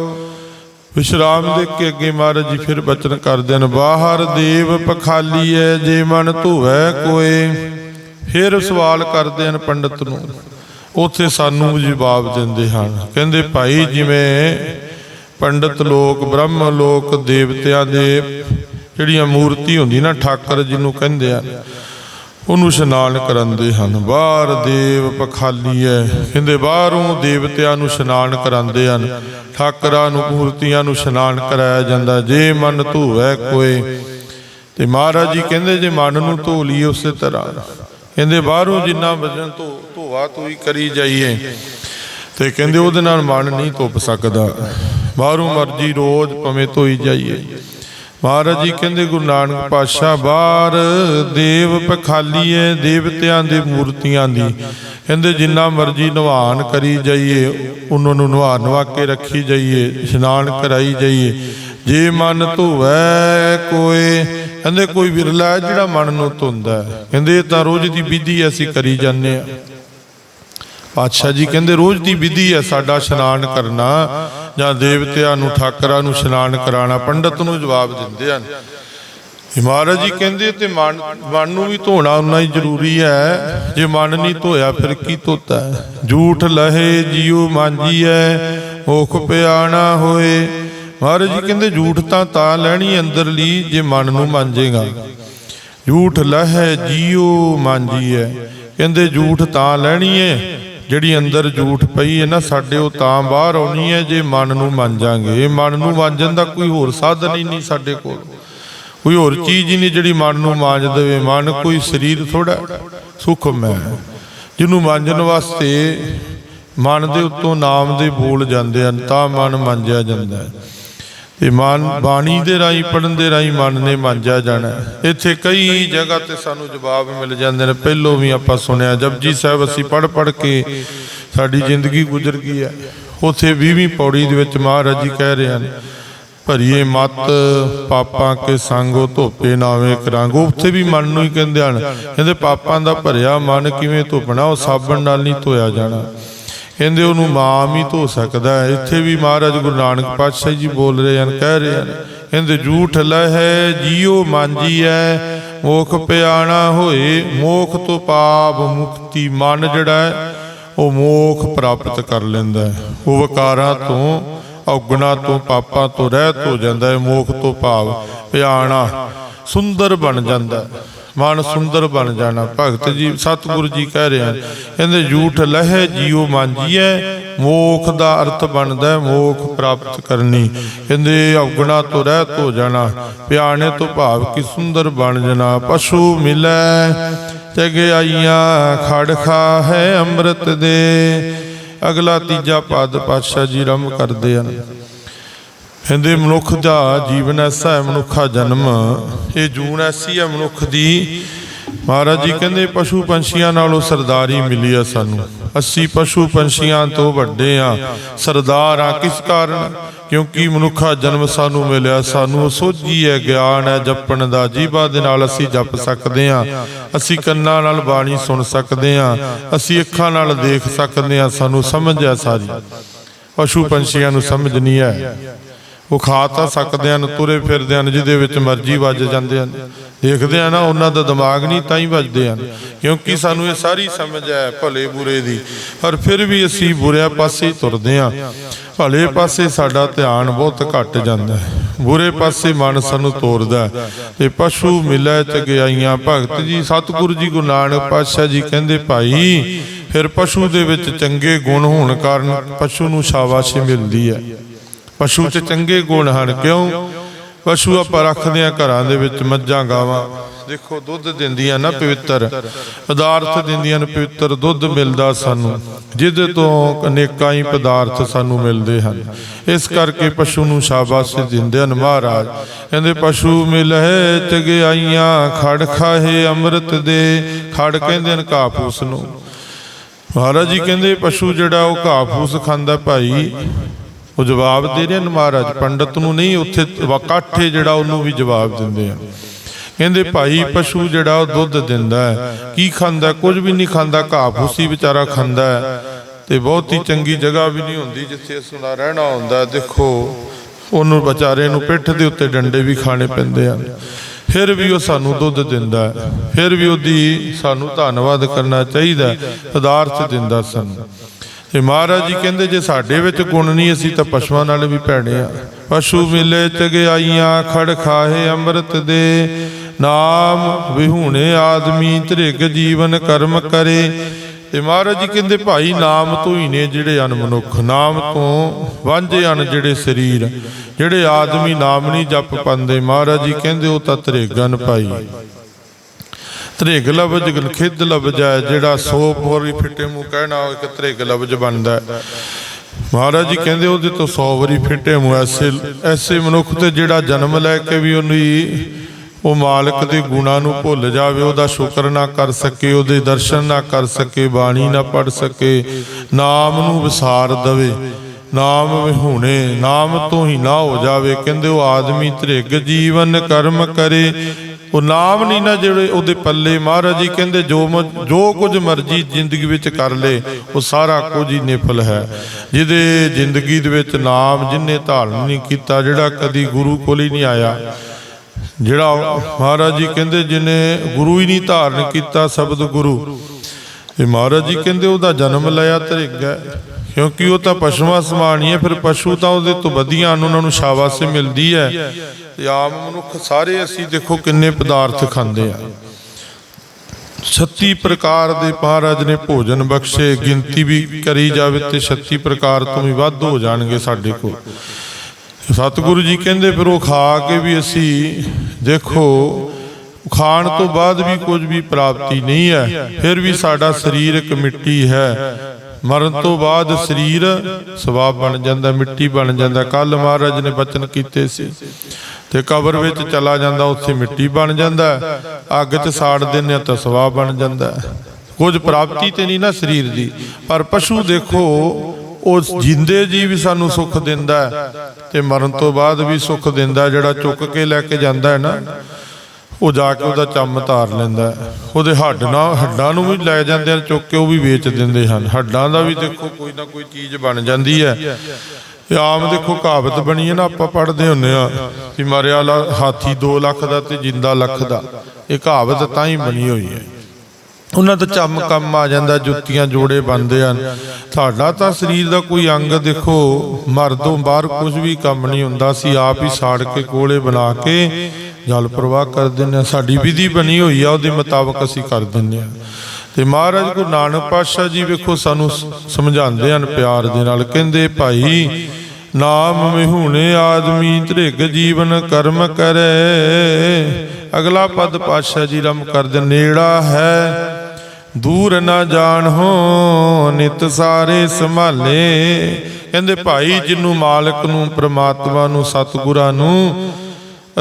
ਵਿਸ਼ਰਾਮ ਦੇ ਕੇ ਅੱਗੇ ਮਹਾਰਾਜ ਜੀ ਫਿਰ ਬਚਨ ਕਰਦੇ ਨੇ ਬਾਹਰ ਦੇਵ ਪਖਾਲੀਐ, ਜੇ ਮਨ ਧੋਵੈ ਕੋਏ। ਫਿਰ ਸਵਾਲ ਕਰਦੇ ਹਨ ਪੰਡਤ ਨੂੰ, ਉੱਥੇ ਸਾਨੂੰ ਜਵਾਬ ਦਿੰਦੇ ਹਨ। ਕਹਿੰਦੇ, ਭਾਈ ਜਿਵੇਂ ਪੰਡਤ ਲੋਕ, ਬ੍ਰਹਮ ਲੋਕ, ਦੇਵਤਿਆਂ ਦੇ ਜਿਹੜੀਆਂ ਮੂਰਤੀ ਹੁੰਦੀ ਨਾ ਠਾਕਰ ਜਿਹਨੂੰ ਕਹਿੰਦੇ ਆ, ਉਹਨੂੰ ਇਸ਼ਨਾਨ ਕਰਾਉਂਦੇ ਹਨ। ਬਾਹਰ ਦੇਵ ਪਖਾਲੀ ਪਖਾਲੀਐ ਕਹਿੰਦੇ ਬਾਹਰੋਂ ਦੇਵਤਿਆਂ ਨੂੰ ਇਸ਼ਨਾਨ ਕਰਾਉਂਦੇ ਹਨ। ਠਾਕਰਾਂ ਨੂੰ, ਮੂਰਤੀਆਂ ਨੂੰ ਇਸ਼ਨਾਨ ਕਰਾਇਆ ਜਾਂਦਾ। ਜੇ ਮਨ ਧੋਵੈ ਕੋਏ ਤੇ ਮਹਾਰਾਜ ਜੀ ਕਹਿੰਦੇ ਜੇ ਮਨ ਨੂੰ ਧੋ ਲਈਏ ਉਸੇ ਤਰ੍ਹਾਂ। ਕਹਿੰਦੇ ਬਾਹਰੋਂ ਜਿੰਨਾ ਵਜਨ ਧੋ ਧੋਵਾ ਧੋਈ ਕਰੀ ਜਾਈਏ। ਤੇ ਕਹਿੰਦੇ ਉਹਦੇ ਨਾਲ ਮਨ ਨਹੀਂ ਧੁੱਪ ਸਕਦਾ। ਬਾਹਰੋਂ ਮਰਜ਼ੀ ਰੋਜ਼ ਭਵੇਂ ਧੋਈ ਜਾਈਏ। ਮਹਾਰਾਜ ਜੀ ਕਹਿੰਦੇ ਗੁਰੂ ਨਾਨਕ ਪਾਤਸ਼ਾਹ, ਬਾਹਰ ਦੇਵ ਪਖਾਲੀਏ ਦੇਵਤਿਆਂ ਦੀ ਮੂਰਤੀਆਂ ਦੀ। ਕਹਿੰਦੇ ਜਿੰਨਾ ਮਰਜ਼ੀ ਨਿਵਾਨ ਕਰੀ ਜਾਈਏ, ਉਹਨਾਂ ਨੂੰ ਨਿਵਾਨ ਨਵਾ ਕੇ ਰੱਖੀ ਜਾਈਏ, ਇਸ਼ਨਾਨ ਕਰਾਈ ਜਾਈਏ। ਜੇ ਮਨ ਧੋਵੈ ਕੋਏ, ਕਹਿੰਦੇ ਕੋਈ ਵਿਰਲਾ ਹੈ ਜਿਹੜਾ ਮਨ ਨੂੰ ਧੁੰਦਾ ਕਹਿੰਦੇ ਇਹ ਤਾਂ ਰੋਜ਼ ਦੀ ਵਿਧੀ ਅਸੀਂ ਕਰੀ ਜਾਂਦੇ ਆ ਪਾਤਸ਼ਾਹ ਜੀ ਕਹਿੰਦੇ ਰੋਜ਼ ਦੀ ਵਿਧੀ ਹੈ ਸਾਡਾ ਇਸ਼ਨਾਨ ਕਰਨਾ। ਜਾਂ ਦੇਵਤਿਆਂ ਨੂੰ, ਠਾਕਰਾਂ ਨੂੰ ਇਸ਼ਨਾਨ ਕਰਾਉਣਾ, ਪੰਡਤ ਨੂੰ ਜਵਾਬ ਦਿੰਦੇ ਹਨ। ਮਹਾਰਾਜ ਜੀ ਕਹਿੰਦੇ ਤੇ ਮਨ ਮਨ ਨੂੰ ਵੀ ਧੋਣਾ ਉਨਾ ਹੀ ਜ਼ਰੂਰੀ ਹੈ। ਜੇ ਮਨ ਨਹੀਂ ਧੋਇਆ, ਫਿਰ ਕੀ ਧੋਤਾ ਹੈ? ਝੂਠ ਲਹੇ ਜੀਉ ਹੈ ਮੁਖ ਪਿਆਣਾ ਹੋਏ। ਮਹਾਰਾਜ ਜੀ ਕਹਿੰਦੇ, ਝੂਠ ਤਾਂ ਤਾਂ ਲੈਣੀ ਅੰਦਰਲੀ ਜੇ ਮਨ ਨੂੰ ਮਾਂਜੇਗਾ। ਝੂਠ ਲਹੈ ਜੀਉ ਹੈ ਕਹਿੰਦੇ, ਝੂਠ ਤਾਂ ਲੈਣੀ ਏ ਜਿਹੜੀ ਅੰਦਰ ਝੂਠ ਪਈ ਹੈ ਨਾ, ਸਾਡੇ ਉਹ ਤਾਂ ਬਾਹਰ ਆਉਣੀ ਹੈ, ਜੇ ਮਨ ਨੂੰ ਮਾਂਜਾਂਗੇ ਮਨ ਨੂੰ ਮਾਂਜਣ ਦਾ ਕੋਈ ਹੋਰ ਸਾਧਨ ਹੀ ਨਹੀਂ ਸਾਡੇ ਕੋਲ। ਕੋਈ ਹੋਰ ਚੀਜ਼ ਹੀ ਨਹੀਂ ਜਿਹੜੀ ਮਨ ਨੂੰ ਮਾਂਜ ਦੇਵੇ। ਮਨ ਕੋਈ ਸਰੀਰ ਥੋੜਾ ਸੁਖਮ ਹੈ। ਜਿਹਨੂੰ ਮਾਂਜਣ ਵਾਸਤੇ ਮਨ ਦੇ ਉੱਤੋਂ ਨਾਮ ਦੇ ਬੋਲ ਜਾਂਦੇ ਹਨ, ਤਾਂ ਮਨ ਮੰਜਿਆ ਜਾਂਦਾ ਹੈ। ਤੇ ਮਨ ਬਾਣੀ ਦੇ ਰਾਹੀਂ ਪੜਨ ਦੇ ਰਾਹੀਂ ਮਨ ਨੇ ਮੰਜਿਆ ਜਾਣਾ ਇੱਥੇ ਕਈ ਜਗ੍ਹਾ ਤੇ ਸਾਨੂੰ ਜਵਾਬ ਮਿਲ ਜਾਂਦੇ ਨੇ। ਪਹਿਲੋਂ ਵੀ ਆਪਾਂ ਸੁਣਿਆ, ਜਪਜੀ ਸਾਹਿਬ ਅਸੀਂ ਪੜ ਪੜ ਕੇ ਸਾਡੀ ਜ਼ਿੰਦਗੀ ਗੁਜ਼ਰ ਗਈ ਹੈ। ਉਥੇ 20ਵੀਂ ਪੌੜੀ ਦੇ ਵਿੱਚ ਮਹਾਰਾਜ ਜੀ ਕਹਿ ਰਹੇ ਹਨ, ਭਰੀਏ ਮਤ ਪਾਪਾਂ ਕੇ ਸੰਗੋ ਧੋਪੇ ਨਾਵੇਂ ਕਰਾਂਗੋ ਉੱਥੇ ਵੀ ਮਨ ਨੂੰ ਹੀ ਕਹਿੰਦੇ ਹਨ, ਕਹਿੰਦੇ ਪਾਪਾਂ ਦਾ ਭਰਿਆ ਮਨ ਕਿਵੇਂ ਧੋਪਣਾ, ਉਹ ਸਾਬਣ ਨਾਲ ਨਹੀਂ ਧੋਇਆ ਜਾਣਾ। ਕਹਿੰਦੇ ਉਹਨੂੰ ਮਾਮ ਹੀ ਧੋ ਸਕਦਾ ਹੈ। ਇੱਥੇ ਵੀ ਮਹਾਰਾਜ ਗੁਰੂ ਨਾਨਕ ਪਾਤਸ਼ਾਹ ਜੀ ਬੋਲ ਰਹੇ ਹਨ, ਕਹਿ ਰਹੇ ਹਨ, ਕਹਿੰਦੇ ਝੂਠ ਲਹੈ ਜੀਉ ਮਾਂਜੀਐ, ਮੋਖ ਪਿਆਣਾ ਹੋਏ, ਮੋਖ ਤੋਂ ਪਾਪ ਮੁਕਤੀ ਮਨ ਜਿਹੜਾ ਹੈ, ਉਹ ਮੋਖ ਪ੍ਰਾਪਤ ਕਰ ਲੈਂਦਾ ਹੈ। ਉਹ ਵਿਕਾਰਾਂ ਤੋਂ, ਔਗਣਾ ਤੋਂ, ਪਾਪਾਂ ਤੋਂ ਰਹਿਤ ਹੋ ਜਾਂਦਾ ਹੈ, ਮੋਖ ਤੋਂ ਭਾਵ ਪਿਆਣਾ। ਸੁੰਦਰ ਬਣ ਜਾਂਦਾ। ਮਨ ਸੁੰਦਰ ਬਣ ਜਾਣਾ। ਭਗਤ ਜੀ, ਸਤਿਗੁਰੂ ਜੀ ਕਹਿ ਰਹੇ ਹਨ, ਕਹਿੰਦੇ ਝੂਠ ਲਹਿ ਜੀਉ ਮਾਂਜੀਐ, ਮੋਖ ਦਾ ਅਰਥ ਬਣਦਾ ਮੋਖ ਪ੍ਰਾਪਤ ਕਰਨੀ। ਕਹਿੰਦੇ ਔਗਣਾ ਤੋਂ ਰਹਿਤ ਹੋ ਜਾਣਾ, ਪਿਆਣੇ ਤੋਂ ਭਾਵ ਕਿ ਸੁੰਦਰ ਬਣ ਜਾਣਾ। ਪਸ਼ੂ ਮਿਲੈ, ਜਗ ਆਈਆਂ, ਖੜ ਖਾ ਹੈ ਅੰਮ੍ਰਿਤ ਦੇ। ਅਗਲਾ ਤੀਜਾ ਪਦ ਪਾਤਸ਼ਾਹ ਜੀ ਰਮ ਕਰਦੇ ਹਨ। ਕਹਿੰਦੇ ਮਨੁੱਖ ਦਾ ਜੀਵਨ ਐਸਾ ਹੈ, ਮਨੁੱਖਾ ਜਨਮ। ਇਹ ਜੂਨ ਐਸੀ ਹੈ, ਮਨੁੱਖ ਦੀ। ਮਹਾਰਾਜ ਜੀ ਕਹਿੰਦੇ ਪਸ਼ੂ ਪੰਛੀਆਂ ਨਾਲੋਂ ਸਰਦਾਰੀ ਮਿਲੀ ਆ ਸਾਨੂੰ। ਅਸੀਂ ਪਸ਼ੂ ਪੰਛੀਆਂ ਤੋਂ ਵੱਡੇ ਆ, ਸਰਦਾਰ ਆ ਕਿਸ ਕਾਰਨ? ਕਿਉਂਕਿ ਮਨੁੱਖਾ ਜਨਮ ਸਾਨੂੰ ਮਿਲਿਆ, ਸਾਨੂੰ ਸੋਝੀ ਹੈ, ਗਿਆਨ ਹੈ, ਜਪਣ ਦਾ। ਜੀਵਾ ਦੇ ਨਾਲ ਅਸੀਂ ਜਪ ਸਕਦੇ ਆ। ਅਸੀਂ ਕੰਨਾਂ ਨਾਲ ਬਾਣੀ ਸੁਣ ਸਕਦੇ ਆ। ਅਸੀਂ ਅੱਖਾਂ ਨਾਲ ਦੇਖ ਸਕਦੇ ਆ। ਸਾਨੂੰ ਸਮਝ ਹੈ ਸਾਰੀ। ਪਸ਼ੂ ਪੰਛੀਆਂ ਨੂੰ ਸਮਝ ਨਹੀਂ ਹੈ। ਉਹ ਖਾ ਤਾਂ ਸਕਦੇ ਹਨ, ਤੁਰੇ ਫਿਰਦੇ ਹਨ, ਜਿਹਦੇ ਵਿੱਚ ਮਰਜ਼ੀ ਵੱਜ ਜਾਂਦੇ ਹਨ। ਦੇਖਦੇ ਆ ਨਾ, ਉਹਨਾਂ ਦਾ ਦਿਮਾਗ ਨਹੀਂ ਤਾਂ ਹੀ ਵੱਜਦੇ ਹਨ। ਕਿਉਂਕਿ ਸਾਨੂੰ ਇਹ ਸਾਰੀ ਸਮਝ ਹੈ ਭਲੇ ਬੁਰੇ ਦੀ। ਪਰ ਫਿਰ ਵੀ ਅਸੀਂ ਬੁਰਿਆਂ ਪਾਸੇ ਤੁਰਦੇ ਆ ਭਲੇ ਪਾਸੇ ਸਾਡਾ ਧਿਆਨ ਬਹੁਤ ਘਟ ਜਾਂਦਾ ਹੈ। ਬੁਰੇ ਪਾਸੇ ਮਨ ਸਾਨੂੰ ਤੋਰਦਾ ਤੇ ਪਸ਼ੂ ਮਿਲੈ ਚਗਿਆਈਆਂ ਭਗਤ ਜੀ, ਸਤਿਗੁਰੂ ਜੀ, ਗੁਰੂ ਨਾਨਕ ਪਾਤਸ਼ਾਹ ਜੀ ਕਹਿੰਦੇ, ਭਾਈ, ਫਿਰ ਪਸ਼ੂ ਦੇ ਵਿੱਚ ਚੰਗੇ ਗੁਣ ਹੋਣ ਕਾਰਨ ਪਸ਼ੂ ਨੂੰ ਸ਼ਾਬਾਸ਼ੀ ਮਿਲਦੀ ਹੈ। ਪਸ਼ੂ 'ਚ ਚੰਗੇ ਗੁਣ ਹਨ, ਕਿਉਂ? ਪਸ਼ੂ ਆਪਾਂ ਰੱਖਦੇ ਆ ਘਰਾਂ ਦੇ ਵਿੱਚ ਮੱਝਾਂ ਗਾਵਾਂ। ਦੇਖੋ, ਦੁੱਧ ਦਿੰਦੀਆਂ ਨਾ ਪਵਿੱਤਰ। ਪਦਾਰਥ ਦਿੰਦੀਆਂ ਨੇ ਪਵਿੱਤਰ, ਦੁੱਧ ਮਿਲਦਾ ਸਾਨੂੰ। ਜਿਹਦੇ ਤੋਂ ਅਨੇਕਾਂ ਹੀ ਪਦਾਰਥ ਸਾਨੂੰ ਮਿਲਦੇ ਹਨ। ਇਸ ਕਰਕੇ ਪਸ਼ੂ ਨੂੰ ਸ਼ਾਬਾਸ਼ ਦਿੰਦੇ ਹਨ ਮਹਾਰਾਜ। ਕਹਿੰਦੇ, ਪਸ਼ੂ ਮਿਲਹਿ ਚਗਿਆਈਆਂ, ਖੜ ਖਾਹੇ ਅੰਮ੍ਰਿਤ ਦੇ। ਖੜ ਕਹਿੰਦੇ ਹਨ ਘਾਹ ਨੂੰ। ਮਹਾਰਾਜ ਜੀ ਕਹਿੰਦੇ, ਪਸ਼ੂ ਜਿਹੜਾ ਉਹ ਘਾਹ ਖਾਂਦਾ ਭਾਈ ਉਹ ਜਵਾਬ ਦੇ ਰਹੇ ਨੇ ਮਹਾਰਾਜ। ਪੰਡਤ ਨੂੰ ਨਹੀਂ, ਉੱਥੇ ਵਕਾਠੇ ਜਿਹੜਾ ਉਹਨੂੰ ਵੀ ਜਵਾਬ ਦਿੰਦੇ ਆ। ਕਹਿੰਦੇ, ਭਾਈ ਪਸ਼ੂ ਜਿਹੜਾ ਉਹ ਦੁੱਧ ਦਿੰਦਾ ਹੈ, ਕੀ ਖਾਂਦਾ ਕੁਝ ਵੀ ਨਹੀਂ ਖਾਂਦਾ, ਘਾਹ ਫੂਸੀ ਵਿਚਾਰਾ ਖਾਂਦਾ ਹੈ। ਤੇ ਬਹੁਤ ਹੀ ਚੰਗੀ ਜਗ੍ਹਾ ਵੀ ਨਹੀਂ ਹੁੰਦੀ ਜਿੱਥੇ ਉਸ ਰਹਿਣਾ ਹੁੰਦਾ। ਦੇਖੋ, ਉਹਨੂੰ ਵਿਚਾਰੇ ਨੂੰ ਪਿੱਠ ਦੇ ਉੱਤੇ ਡੰਡੇ ਵੀ ਖਾਣੇ ਪੈਂਦੇ ਆ। ਫਿਰ ਵੀ ਉਹ ਸਾਨੂੰ ਦੁੱਧ ਦਿੰਦਾ ਫਿਰ ਵੀ ਉਹਦੀ ਸਾਨੂੰ ਧੰਨਵਾਦ ਕਰਨਾ ਚਾਹੀਦਾ ਹੈ। ਪਦਾਰਥ ਦਿੰਦਾ ਸਾਨੂੰ। ਤੇ ਮਹਾਰਾਜ ਜੀ ਕਹਿੰਦੇ, ਜੇ ਸਾਡੇ ਵਿੱਚ ਗੁਣ ਨਹੀਂ, ਅਸੀਂ ਤਾਂ ਪਸ਼ੂਆਂ ਨਾਲ ਵੀ ਭੈੜੇ ਆ। ਪਸ਼ੂ ਮਿਲੇ ਚਗਿਆਈਆਂ ਖੜ ਖਾਹੇ ਅੰਮ੍ਰਿਤ ਦੇ। ਨਾਮ ਵਿਹੂਣੇ ਆਦਮੀ, ਧ੍ਰਿਗ ਜੀਵਨ ਕਰਮ ਕਰੇ। ਤੇ ਮਹਾਰਾਜ ਜੀ ਕਹਿੰਦੇ, ਭਾਈ ਨਾਮ ਤੋਂ ਹੀ ਨੇ ਜਿਹੜੇ ਅਨ ਮਨੁੱਖ, ਨਾਮ ਤੋਂ ਵਾਂਝੇ ਹਨ ਜਿਹੜੇ ਸਰੀਰ। ਜਿਹੜੇ ਆਦਮੀ ਨਾਮ ਨਹੀਂ ਜਪ ਪਾਉਂਦੇ, ਮਹਾਰਾਜ ਜੀ ਕਹਿੰਦੇ, ਉਹ ਤਾਂ ਧ੍ਰਿਗਨ ਭਾਈ। ਧ੍ਰਿਗ ਲਫ਼ਜ਼ ਗਨਖਿੱਧ ਲਫ਼ਜ਼ ਹੈ, ਜਿਹੜਾ ਸੋ ਵਾਰੀ ਫਿੱਟੇ ਮੂੰਹ ਕਹਿਣਾ ਉਹ ਇੱਕ ਧ੍ਰਿਗ ਲਫ਼ਜ਼ ਬਣਦਾ ਮਹਾਰਾਜ ਜੀ ਕਹਿੰਦੇ ਉਹਦੇ ਤੋਂ 100 ਵਾਰੀ ਫਿੱਟੇ ਮੂੰਹ, ਐਸੇ ਐਸੇ ਮਨੁੱਖ ਤੇ ਜਿਹੜਾ ਜਨਮ ਲੈ ਕੇ ਵੀ ਉਹਨੂੰ ਉਹ ਮਾਲਕ ਦੇ ਗੁਣਾਂ ਨੂੰ ਭੁੱਲ ਜਾਵੇ, ਉਹਦਾ ਸ਼ੁਕਰ ਨਾ ਕਰ ਸਕੇ, ਉਹਦੇ ਦਰਸ਼ਨ ਨਾ ਕਰ ਸਕੇ, ਬਾਣੀ ਨਾ ਪੜ ਸਕੇ, ਨਾਮ ਨੂੰ ਵਿਸਾਰ ਦਵੇ, ਨਾਮ ਵਿਹੂਣੇ, ਨਾਮ ਤੋਂ ਹੀ ਨਾ ਹੋ ਜਾਵੇ, ਕਹਿੰਦੇ ਉਹ ਆਦਮੀ ਧ੍ਰਿਗ ਜੀਵਨ ਕਰਮ ਕਰੇ ਉਹ ਨਾਮ ਨਹੀਂ ਨਾ ਜਿਹੜੇ ਉਹਦੇ ਪੱਲੇ, ਮਹਾਰਾਜ ਜੀ ਕਹਿੰਦੇ ਜੋ ਮ- ਜੋ ਕੁਝ ਮਰਜ਼ੀ ਜ਼ਿੰਦਗੀ ਵਿੱਚ ਕਰ ਲੇ, ਉਹ ਸਾਰਾ ਕੁਝ ਹੀ ਨਿਫਲ ਹੈ। ਜਿਹਦੇ ਜ਼ਿੰਦਗੀ ਦੇ ਵਿੱਚ ਨਾਮ ਜਿਨੇ ਧਾਰਨ ਨਹੀਂ ਕੀਤਾ, ਜਿਹੜਾ ਕਦੀ ਗੁਰੂ ਕੋਲ ਹੀ ਨਹੀਂ ਆਇਆ, ਜਿਹੜਾ ਮਹਾਰਾਜ ਜੀ ਕਹਿੰਦੇ ਜਿਨੇ ਗੁਰੂ ਹੀ ਨਹੀਂ ਧਾਰਨ ਕੀਤਾ, ਸ਼ਬਦ ਗੁਰੂ। ਇਹ ਮਹਾਰਾਜ ਜੀ ਕਹਿੰਦੇ ਉਹਦਾ ਜਨਮ ਲਿਆ ਧਰਿਗਾ ਕਿਉਂਕਿ ਉਹ ਤਾਂ ਪਸ਼ੂਆਂ ਸਮਾਨ ਹੀ ਹੈ ਫਿਰ ਪਸ਼ੂ ਤਾਂ ਉਹਦੇ ਤੋਂ ਵਧੀਆਂ ਹਨ, ਉਹਨਾਂ ਨੂੰ ਸ਼ਾਬਾਸ਼ੀ ਮਿਲਦੀ ਹੈ। ਤੇ ਆਮ ਮਨੁੱਖ ਸਾਰੇ ਅਸੀਂ ਦੇਖੋ ਕਿੰਨੇ ਪਦਾਰਥ ਖਾਂਦੇ ਆ। 36 ਪ੍ਰਕਾਰ ਦੇ ਮਹਾਰਾਜ ਨੇ ਭੋਜਨ ਬਖਸ਼ੇ, ਗਿਣਤੀ ਵੀ ਕਰੀ ਜਾਵੇ ਤੇ 36 ਪ੍ਰਕਾਰ ਤੋਂ ਵੀ ਵੱਧ ਹੋ ਜਾਣਗੇ ਸਾਡੇ ਕੋਲ। ਸਤਿਗੁਰੂ ਜੀ ਕਹਿੰਦੇ, ਫਿਰ ਉਹ ਖਾ ਕੇ ਵੀ ਅਸੀਂ ਦੇਖੋ, ਖਾਣ ਤੋਂ ਬਾਅਦ ਵੀ ਕੁਝ ਵੀ ਪ੍ਰਾਪਤੀ ਨਹੀਂ ਹੈ, ਫਿਰ ਵੀ ਸਾਡਾ ਸਰੀਰ ਇੱਕ ਮਿੱਟੀ ਹੈ। ਮਰਨ ਤੋਂ ਬਾਅਦ ਸਰੀਰ ਸਵਾਬ ਬਣ ਜਾਂਦਾ, ਮਿੱਟੀ ਬਣ ਜਾਂਦਾ। ਕੱਲ ਮਹਾਰਾਜ ਨੇ ਬਚਨ ਕੀਤੇ ਸੀ। ਤੇ ਕਬਰ ਵਿੱਚ ਚਲਾ ਜਾਂਦਾ, ਉੱਥੇ ਮਿੱਟੀ ਬਣ ਜਾਂਦਾ। ਅੱਗ 'ਚ ਸਾੜ ਦਿੰਦੇ ਆ ਤਾਂ ਸਵਾਬ ਬਣ ਜਾਂਦਾ। ਹੈ। ਕੁਝ ਪ੍ਰਾਪਤੀ ਤੇ ਨਹੀਂ ਨਾ ਸਰੀਰ ਦੀ। ਪਰ ਪਸ਼ੂ ਦੇਖੋ, ਉਹ ਜਿੰਦੇ ਜੀ ਵੀ ਸਾਨੂੰ ਸੁੱਖ ਦਿੰਦਾ ਤੇ ਮਰਨ ਤੋਂ ਬਾਅਦ ਵੀ ਸੁੱਖ ਦਿੰਦਾ ਜਿਹੜਾ ਚੁੱਕ ਕੇ ਲੈ ਕੇ ਜਾਂਦਾ ਹੈ ਨਾ। ਉਹ ਜਾ ਕੇ ਉਹਦਾ ਚੰਮ ਧਾਰ ਲੈਂਦਾ ਉਹਦੇ ਹੱਡ ਨਾਲ ਹੱਡਾਂ ਨੂੰ ਵੀ ਲੈ ਜਾਂਦੇ ਹਨ, ਚੁੱਕ ਕੇ ਉਹ ਵੀ ਵੇਚ ਦਿੰਦੇ ਹਨ। ਹੱਡਾਂ ਦਾ ਵੀ ਦੇਖੋ ਕੋਈ ਨਾ ਕੋਈ ਚੀਜ਼ ਬਣ ਜਾਂਦੀ ਹੈ। ਇਹ ਆਮ ਦੇਖੋ ਕਹਾਵਤ ਬਣੀ ਹੈ ਨਾ, ਆਪਾਂ ਪੜ੍ਹਦੇ ਹੁੰਨੇ ਆ ਕਿ ਮਰਿਆ ਹਾਥੀ 2 ਲੱਖ ਦਾ ਤੇ ਜਿੰਦਾ ਲੱਖ ਦਾ। ਇਹ ਕਹਾਵਤ ਤਾਂ ਹੀ ਬਣੀ ਹੋਈ ਹੈ। ਉਹਨਾਂ ਦਾ ਚੰਮ ਕੰਮ ਆ ਜਾਂਦਾ, ਜੁੱਤੀਆਂ, ਜੋੜੇ ਬੰਦੇ ਹਨ। ਸਾਡਾ ਤਾਂ ਸਰੀਰ ਦਾ ਕੋਈ ਅੰਗ ਦੇਖੋ, ਮਰਦੋਂ ਬਾਹਰ ਕੁਝ ਵੀ ਕੰਮ ਨਹੀਂ ਹੁੰਦਾ। ਸੀ ਆਪ ਹੀ ਸਾੜ ਕੇ ਕੋਲੇ ਬਣਾ ਕੇ ਜਲ ਪ੍ਰਵਾਹ ਕਰ ਦਿੰਦੇ ਹਾਂ। ਸਾਡੀ ਵਿਧੀ ਬਣੀ ਹੋਈ ਆ, ਉਹਦੇ ਮੁਤਾਬਕ ਅਸੀਂ ਕਰ ਦਿੰਦੇ ਹਾਂ। ਤੇ ਮਹਾਰਾਜ ਗੁਰੂ ਨਾਨਕ ਪਾਤਸ਼ਾਹ ਜੀ ਵੇਖੋ, ਸਾਨੂੰ ਸਮਝਾਉਂਦੇ ਹਨ ਪਿਆਰ ਦੇ ਨਾਲ। ਕਹਿੰਦੇ, ਭਾਈ, ਨਾਮ ਮਿਹੂਣੇ ਆਦਮੀ ਧ੍ਰਿਗ ਜੀਵਨ ਕਰਮ ਕਰੇ। ਅਗਲਾ ਪਦ ਪਾਤਸ਼ਾਹ ਜੀ ਰਮ ਕਰਦੇ ਨੇੜਾ ਹੈ, ਦੂਰ ਨਾ ਜਾਣ ਹੋ, ਨਿਤ ਸਾਰੇ ਸੰਭਾਲੇ। ਕਹਿੰਦੇ, ਭਾਈ, ਜਿਨੂੰ ਮਾਲਕ ਨੂੰ, ਪ੍ਰਮਾਤਮਾ ਨੂੰ, ਸਤਿਗੁਰਾਂ ਨੂੰ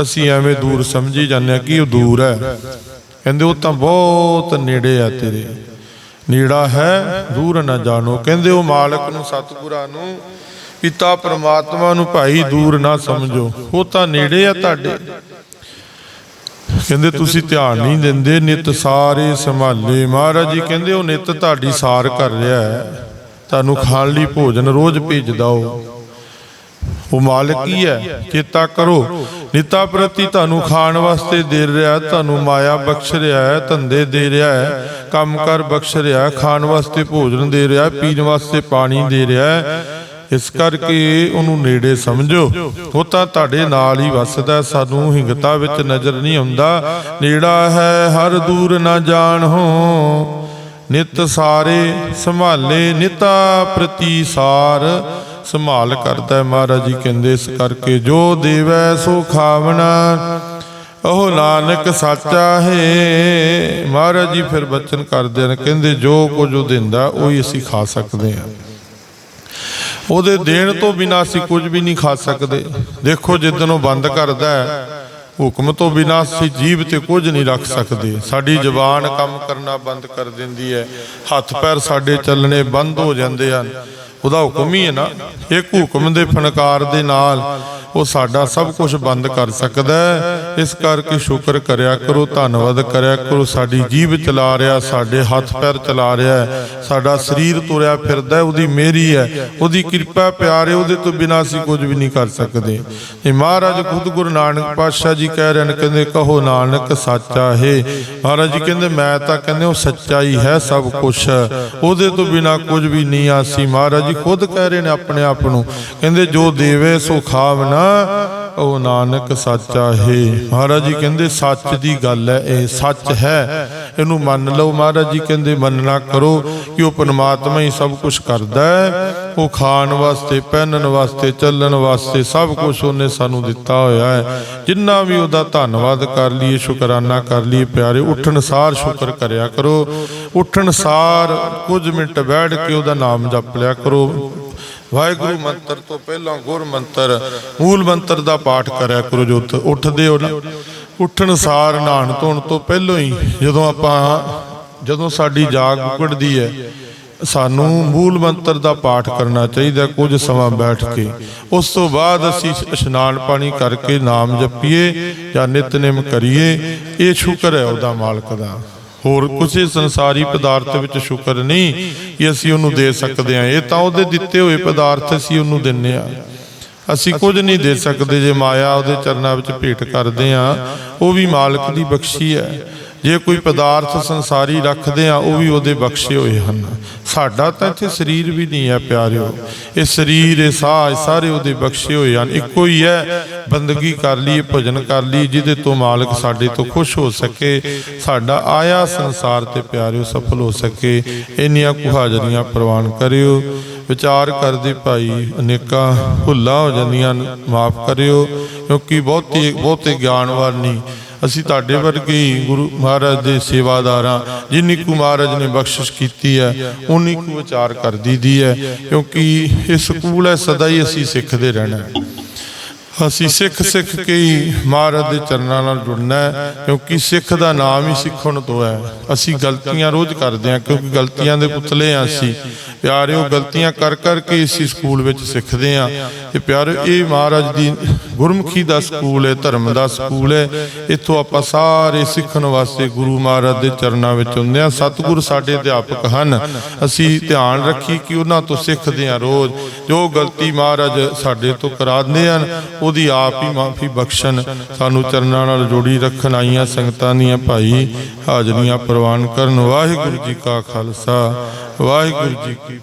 ਅਸੀਂ ਐਵੇਂ ਦੂਰ ਸਮਝੀ ਜਾਂਦੇ ਆ ਕਿ ਉਹ ਦੂਰ ਹੈ। ਕਹਿੰਦੇ, ਉਹ ਤਾਂ ਬਹੁਤ ਨੇੜੇ ਆ ਤੇਰੇ। ਨੇੜਾ ਹੈ, ਦੂਰ ਨਾ ਜਾਣੋ। ਕਹਿੰਦੇ, ਉਹ ਮਾਲਕ ਨੂੰ, ਸਤਿਗੁਰਾਂ ਨੂੰ, ਪਿਤਾ ਪ੍ਰਮਾਤਮਾ ਨੂੰ ਭਾਈ ਦੂਰ ਨਾ ਸਮਝੋ। ਉਹ ਤਾਂ ਨੇੜੇ ਆ ਤੁਹਾਡੇ। ਕਹਿੰਦੇ, ਤੁਸੀਂ ਧਿਆਨ ਨਹੀਂ ਦਿੰਦੇ, ਨਿਤ ਸਾਰੇ ਸੰਭਾਲੇ। ਮਹਾਰਾਜ ਜੀ ਕਹਿੰਦੇ, ਉਹ ਨਿਤ ਤੁਹਾਡੀ ਸਾਰ ਕਰ ਰਿਹਾ ਹੈ। ਤੁਹਾਨੂੰ ਖਾਣ ਲਈ ਭੋਜਨ ਰੋਜ਼ ਭੇਜਦਾ ਉਹ। ਉਹ ਮਾਲਕ ਹੀ ਹੈ? ਚੇਤਾ ਕਰੋ। ਨਿਤਾ ਪ੍ਰਤੀ ਤੁਹਾਨੂੰ ਖਾਣ ਵਾਸਤੇ ਦੇ ਰਿਹਾ ਤੁਹਾਨੂੰ ਮਾਇਆ ਬਖਸ਼ ਰਿਹਾ ਹੈ, ਧੰਦੇ ਦੇ ਰਿਹਾ ਹੈ ਕੰਮ ਕਰ ਬਖਸ਼ ਰਿਹਾ ਖਾਣ ਵਾਸਤੇ ਭੋਜਨ ਦੇ ਰਿਹਾ ਪੀਣ ਵਾਸਤੇ ਪਾਣੀ ਦੇ ਰਿਹਾ ਹੈ। ਇਸ ਕਰਕੇ ਉਹਨੂੰ ਨੇੜੇ ਸਮਝੋ। ਉਹ ਤਾਂ ਤੁਹਾਡੇ ਨਾਲ ਹੀ ਵਸਦਾ ਸਾਨੂੰ ਹਿੰਗਤਾ ਵਿੱਚ ਨਜ਼ਰ ਨਹੀਂ ਆਉਂਦਾ। ਨੇੜਾ ਹੈ, ਹਰ ਦੂਰ ਨਾ ਜਾਣੋ। ਨਿਤ ਸਾਰੇ ਸੰਭਾਲੇ, ਨਿਤਾ ਪ੍ਰਤੀ ਸਾਰ। ਸੰਭਾਲ ਕਰਦਾ ਹੈ ਮਹਾਰਾਜ ਜੀ ਕਹਿੰਦੇ ਇਸ ਕਰਕੇ ਜੋ ਦੇਵੈ ਸੋ ਖਾਵਣਾ। ਉਹ ਨਾਨਕ ਸਾਚਾ ਹੈ। ਮਹਾਰਾਜ ਜੀ ਫਿਰ ਬਚਨ ਕਰਦੇ ਨੇ ਕਹਿੰਦੇ ਜੋ ਕੁਝ ਉਹ ਦਿੰਦਾ, ਉਹੀ ਅਸੀਂ ਖਾ ਸਕਦੇ ਹਾਂ। ਉਹਦੇ ਦੇਣ ਤੋਂ ਬਿਨਾਂ ਅਸੀਂ ਕੁਝ ਵੀ ਨਹੀਂ ਖਾ ਸਕਦੇ। ਦੇਖੋ ਜਿੱਦਨ ਉਹ ਬੰਦ ਕਰਦਾ ਹੈ, ਹੁਕਮ ਤੋਂ ਬਿਨਾਂ ਅਸੀਂ ਜੀਭ ਤੇ ਕੁਝ ਨਹੀਂ ਰੱਖ ਸਕਦੇ। ਸਾਡੀ ਜ਼ੁਬਾਨ ਕੰਮ ਕਰਨਾ ਬੰਦ ਕਰ ਦਿੰਦੀ ਹੈ। ਹੱਥ ਪੈਰ ਸਾਡੇ ਚੱਲਣੇ ਬੰਦ ਹੋ ਜਾਂਦੇ ਹਨ। ਉਹਦਾ ਹੁਕਮ ਹੀ ਹੈ ਨਾ, ਇੱਕ ਹੁਕਮ ਦੇ ਫਨਕਾਰ ਦੇ ਨਾਲ ਉਹ ਸਾਡਾ ਸਭ ਕੁਝ ਬੰਦ ਕਰ ਸਕਦਾ ਇਸ ਕਰਕੇ ਸ਼ੁਕਰ ਕਰਿਆ ਕਰੋ ਧੰਨਵਾਦ ਕਰਿਆ ਕਰੋ। ਸਾਡੀ ਜੀਭ ਚਲਾ ਰਿਹਾ ਸਾਡੇ ਹੱਥ ਪੈਰ ਚਲਾ ਰਿਹਾ ਸਾਡਾ ਸਰੀਰ ਤੁਰਿਆ ਫਿਰਦਾ ਹੈ, ਉਹਦੀ ਮਿਹਰੀ ਹੈ। ਉਹਦੀ ਕਿਰਪਾ ਪਿਆਰ ਉਹਦੇ ਤੋਂ ਬਿਨਾਂ ਅਸੀਂ ਕੁਝ ਵੀ ਨਹੀਂ ਕਰ ਸਕਦੇ। ਇਹ ਮਹਾਰਾਜ ਖੁਦ ਗੁਰੂ ਨਾਨਕ ਪਾਤਸ਼ਾਹ ਜੀ ਕਹਿ ਰਹੇ ਨੇ ਕਹਿੰਦੇ ਕਹੋ ਨਾਨਕ ਸੱਚਾ ਹੈ। ਮਹਾਰਾਜ ਜੀ ਕਹਿੰਦੇ ਮੈਂ ਤਾਂ ਕਹਿੰਦੇ ਉਹ ਸੱਚਾ ਹੀ ਹੈ ਸਭ ਕੁਝ ਉਹਦੇ ਤੋਂ ਬਿਨਾਂ ਕੁਝ ਵੀ ਨਹੀਂ ਆਸੀ ਮਹਾਰਾਜ ਜੀ ਖੁਦ ਕਹਿ ਰਹੇ ਨੇ ਆਪਣੇ ਆਪ ਨੂੰ ਕਹਿੰਦੇ ਜੋ ਦੇਵੇ ਸੋ ਖਾਵਨਾ। ਉਹ ਨਾਨਕ ਸੱਚਾ ਹੈ। ਮਹਾਰਾਜ ਜੀ ਕਹਿੰਦੇ, ਸੱਚ ਦੀ ਗੱਲ ਹੈ, ਇਹ ਸੱਚ ਹੈ। ਇਹਨੂੰ ਮੰਨ ਲਓ, ਮਹਾਰਾਜ ਜੀ ਕਹਿੰਦੇ, ਮੰਨਣਾ ਕਰੋ ਕਿ ਉਹ ਪਰਮਾਤਮਾ ਹੀ ਸਭ ਕੁਝ ਕਰਦਾ ਹੈ। ਉਹ ਖਾਣ ਵਾਸਤੇ, ਪਹਿਨਣ ਵਾਸਤੇ, ਚੱਲਣ ਵਾਸਤੇ ਸਭ ਕੁਝ ਉਹਨੇ ਸਾਨੂੰ ਦਿੱਤਾ ਹੋਇਆ ਹੈ। ਜਿੰਨਾ ਵੀ ਉਹਦਾ ਧੰਨਵਾਦ ਕਰ ਲਈਏ, ਸ਼ੁਕਰਾਨਾ ਕਰ ਲਈਏ, ਪਿਆਰੇ, ਉੱਠਣ ਸਾਰ ਸ਼ੁਕਰ ਕਰਿਆ ਕਰੋ। ਉੱਠਣ ਸਾਰ ਕੁਝ ਮਿੰਟ ਬੈਠ ਕੇ ਉਹਦਾ ਨਾਮ ਜਪ ਲਿਆ ਕਰੋ। ਵਾਹਿਗੁਰੂ ਮੰਤਰ ਤੋਂ ਪਹਿਲਾਂ ਗੁਰ ਮੰਤਰ, ਮੂਲ ਮੰਤਰ ਦਾ ਪਾਠ ਕਰਿਆ ਕਰੋ ਜੋ ਉੱਠਦੇ ਹੋ ਨਾ? ਉੱਠਣ ਸਾਰ ਨਹਾਣ ਧੋਣ ਤੋਂ ਪਹਿਲਾਂ ਹੀ ਜਦੋਂ ਆਪਾਂ, ਜਦੋਂ ਸਾਡੀ ਜਾਗ ਉਕੜਦੀ ਹੈ, ਸਾਨੂੰ ਮੂਲ ਮੰਤਰ ਦਾ ਪਾਠ ਕਰਨਾ ਚਾਹੀਦਾ ਕੁਝ ਸਮਾਂ ਬੈਠ ਕੇ। ਉਸ ਤੋਂ ਬਾਅਦ ਅਸੀਂ ਇਸ਼ਨਾਨ ਪਾਣੀ ਕਰਕੇ ਨਾਮ ਜਪੀਏ ਜਾਂ ਨਿਤਨੇਮ ਕਰੀਏ, ਇਹ ਸ਼ੁਕਰ ਹੈ ਉਹਦਾ ਮਾਲਕ ਦਾ। ਹੋਰ ਕਿਸੇ ਸੰਸਾਰੀ ਪਦਾਰਥ ਵਿੱਚ ਸ਼ੁਕਰ ਨਹੀਂ ਕਿ ਅਸੀਂ ਉਹਨੂੰ ਦੇ ਸਕਦੇ ਹਾਂ। ਇਹ ਤਾਂ ਉਹਦੇ ਦਿੱਤੇ ਹੋਏ ਪਦਾਰਥ ਅਸੀਂ ਉਹਨੂੰ ਦਿੰਨੇ ਆ। ਅਸੀਂ ਕੁਝ ਨਹੀਂ ਦੇ ਸਕਦੇ। ਜੇ ਮਾਇਆ ਉਹਦੇ ਚਰਨਾਂ ਵਿੱਚ ਭੇਟ ਕਰਦੇ ਆ ਉਹ ਵੀ ਮਾਲਕ ਦੀ ਬਖਸ਼ੀ ਹੈ। ਜੇ ਕੋਈ ਪਦਾਰਥ ਸੰਸਾਰੀ ਰੱਖਦੇ ਆ, ਉਹ ਵੀ ਉਹਦੇ ਬਖਸ਼ੇ ਹੋਏ ਹਨ। ਸਾਡਾ ਤਾਂ ਇੱਥੇ ਸਰੀਰ ਵੀ ਨਹੀਂ ਹੈ ਪਿਆਰਿਓ। ਇਹ ਸਰੀਰ, ਇਹ ਸਾਹ ਇਹ ਸਾਰੇ ਉਹਦੇ ਬਖਸ਼ੇ ਹੋਏ ਹਨ। ਇੱਕੋ ਹੀ ਹੈ, ਬੰਦਗੀ ਕਰ ਲਈ ਭਜਨ ਕਰ ਲਈ ਜਿਹਦੇ ਤੋਂ ਮਾਲਕ ਸਾਡੇ ਤੋਂ ਖੁਸ਼ ਹੋ ਸਕੇ। ਸਾਡਾ ਆਇਆ ਸੰਸਾਰ ਤੇ ਪਿਆਰਿਓ, ਸਫਲ ਹੋ ਸਕੇ। ਇੰਨੀਆਂ ਕੁ ਹਾਜ਼ਰੀਆਂ ਪ੍ਰਵਾਨ ਕਰਿਓ। ਵਿਚਾਰ ਕਰਦੇ ਭਾਈ ਅਨੇਕਾਂ ਭੁੱਲਾਂ ਹੋ ਜਾਂਦੀਆਂ ਮਾਫ ਕਰਿਓ। ਕਿਉਂਕਿ ਬਹੁਤੀ, ਬਹੁਤੇ ਗਿਆਨਵਾਨ ਨਹੀਂ। ਅਸੀਂ ਤੁਹਾਡੇ ਵਰਗੇ ਹੀ ਗੁਰੂ ਮਹਾਰਾਜ ਦੇ ਸੇਵਾਦਾਰਾਂ, ਜਿੰਨੀ ਕੁ ਮਹਾਰਾਜ ਨੇ ਬਖਸ਼ਿਸ਼ ਕੀਤੀ ਹੈ, ਉਨੀ ਕੁ ਵਿਚਾਰ ਕਰਦੀ ਦੀਦੀ ਹੈ, ਕਿਉਂਕਿ ਇਹ ਸਕੂਲ ਹੈ, ਸਦਾ ਹੀ ਅਸੀਂ ਸਿੱਖਦੇ ਰਹਿਣਾ ਹੈ। ਅਸੀਂ ਸਿੱਖ ਸਿੱਖ ਕੇ ਹੀ ਮਹਾਰਾਜ ਦੇ ਚਰਨਾਂ ਨਾਲ ਜੁੜਨਾ ਹੈ, ਕਿਉਂਕਿ ਸਿੱਖ ਦਾ ਨਾਮ ਹੀ ਸਿੱਖਣ ਤੋਂ ਹੈ। ਅਸੀਂ ਗਲਤੀਆਂ ਰੋਜ਼ ਕਰਦੇ ਹਾਂ, ਕਿਉਂਕਿ ਗਲਤੀਆਂ ਦੇ ਪੁਤਲੇ ਹਾਂ ਅਸੀਂ। ਪਿਆਰਿਓ, ਗਲਤੀਆਂ ਕਰ ਕਰਕੇ ਅਸੀਂ ਸਕੂਲ ਵਿੱਚ ਸਿੱਖਦੇ ਹਾਂ। ਤੇ ਪਿਆਰਿਓ, ਇਹ ਮਹਾਰਾਜ ਦੀ ਗੁਰਮੁਖੀ ਦਾ ਸਕੂਲ ਹੈ, ਧਰਮ ਦਾ ਸਕੂਲ ਹੈ। ਇੱਥੋਂ ਆਪਾਂ ਸਾਰੇ ਸਿੱਖਣ ਵਾਸਤੇ ਗੁਰੂ ਮਹਾਰਾਜ ਦੇ ਚਰਨਾਂ ਵਿੱਚ ਹੁੰਦੇ ਹਾਂ। ਸਤਿਗੁਰ ਸਾਡੇ ਅਧਿਆਪਕ ਹਨ। ਅਸੀਂ ਧਿਆਨ ਰੱਖੀ ਕਿ ਉਹਨਾਂ ਤੋਂ ਸਿੱਖਦੇ ਹਾਂ ਰੋਜ਼। ਜੋ ਗਲਤੀ ਮਹਾਰਾਜ ਸਾਡੇ ਤੋਂ ਕਰਾ ਦਿੰਦੇ ਹਨ ਉਹਦੀ ਆਪ ਹੀ ਮਾਫੀ ਬਖਸ਼ਣ। ਸਾਨੂੰ ਚਰਨਾਂ ਨਾਲ ਜੋੜੀ ਰੱਖਣ ਆਈਆਂ ਸੰਗਤਾਂ ਦੀਆਂ ਭਾਈ ਹਾਜ਼ਰੀਆਂ ਪ੍ਰਵਾਨ ਕਰਨ। ਵਾਹਿਗੁਰੂ ਜੀ ਕਾ ਖਾਲਸਾ। ਵਾਹਿਗੁਰੂ ਜੀ ਕੀ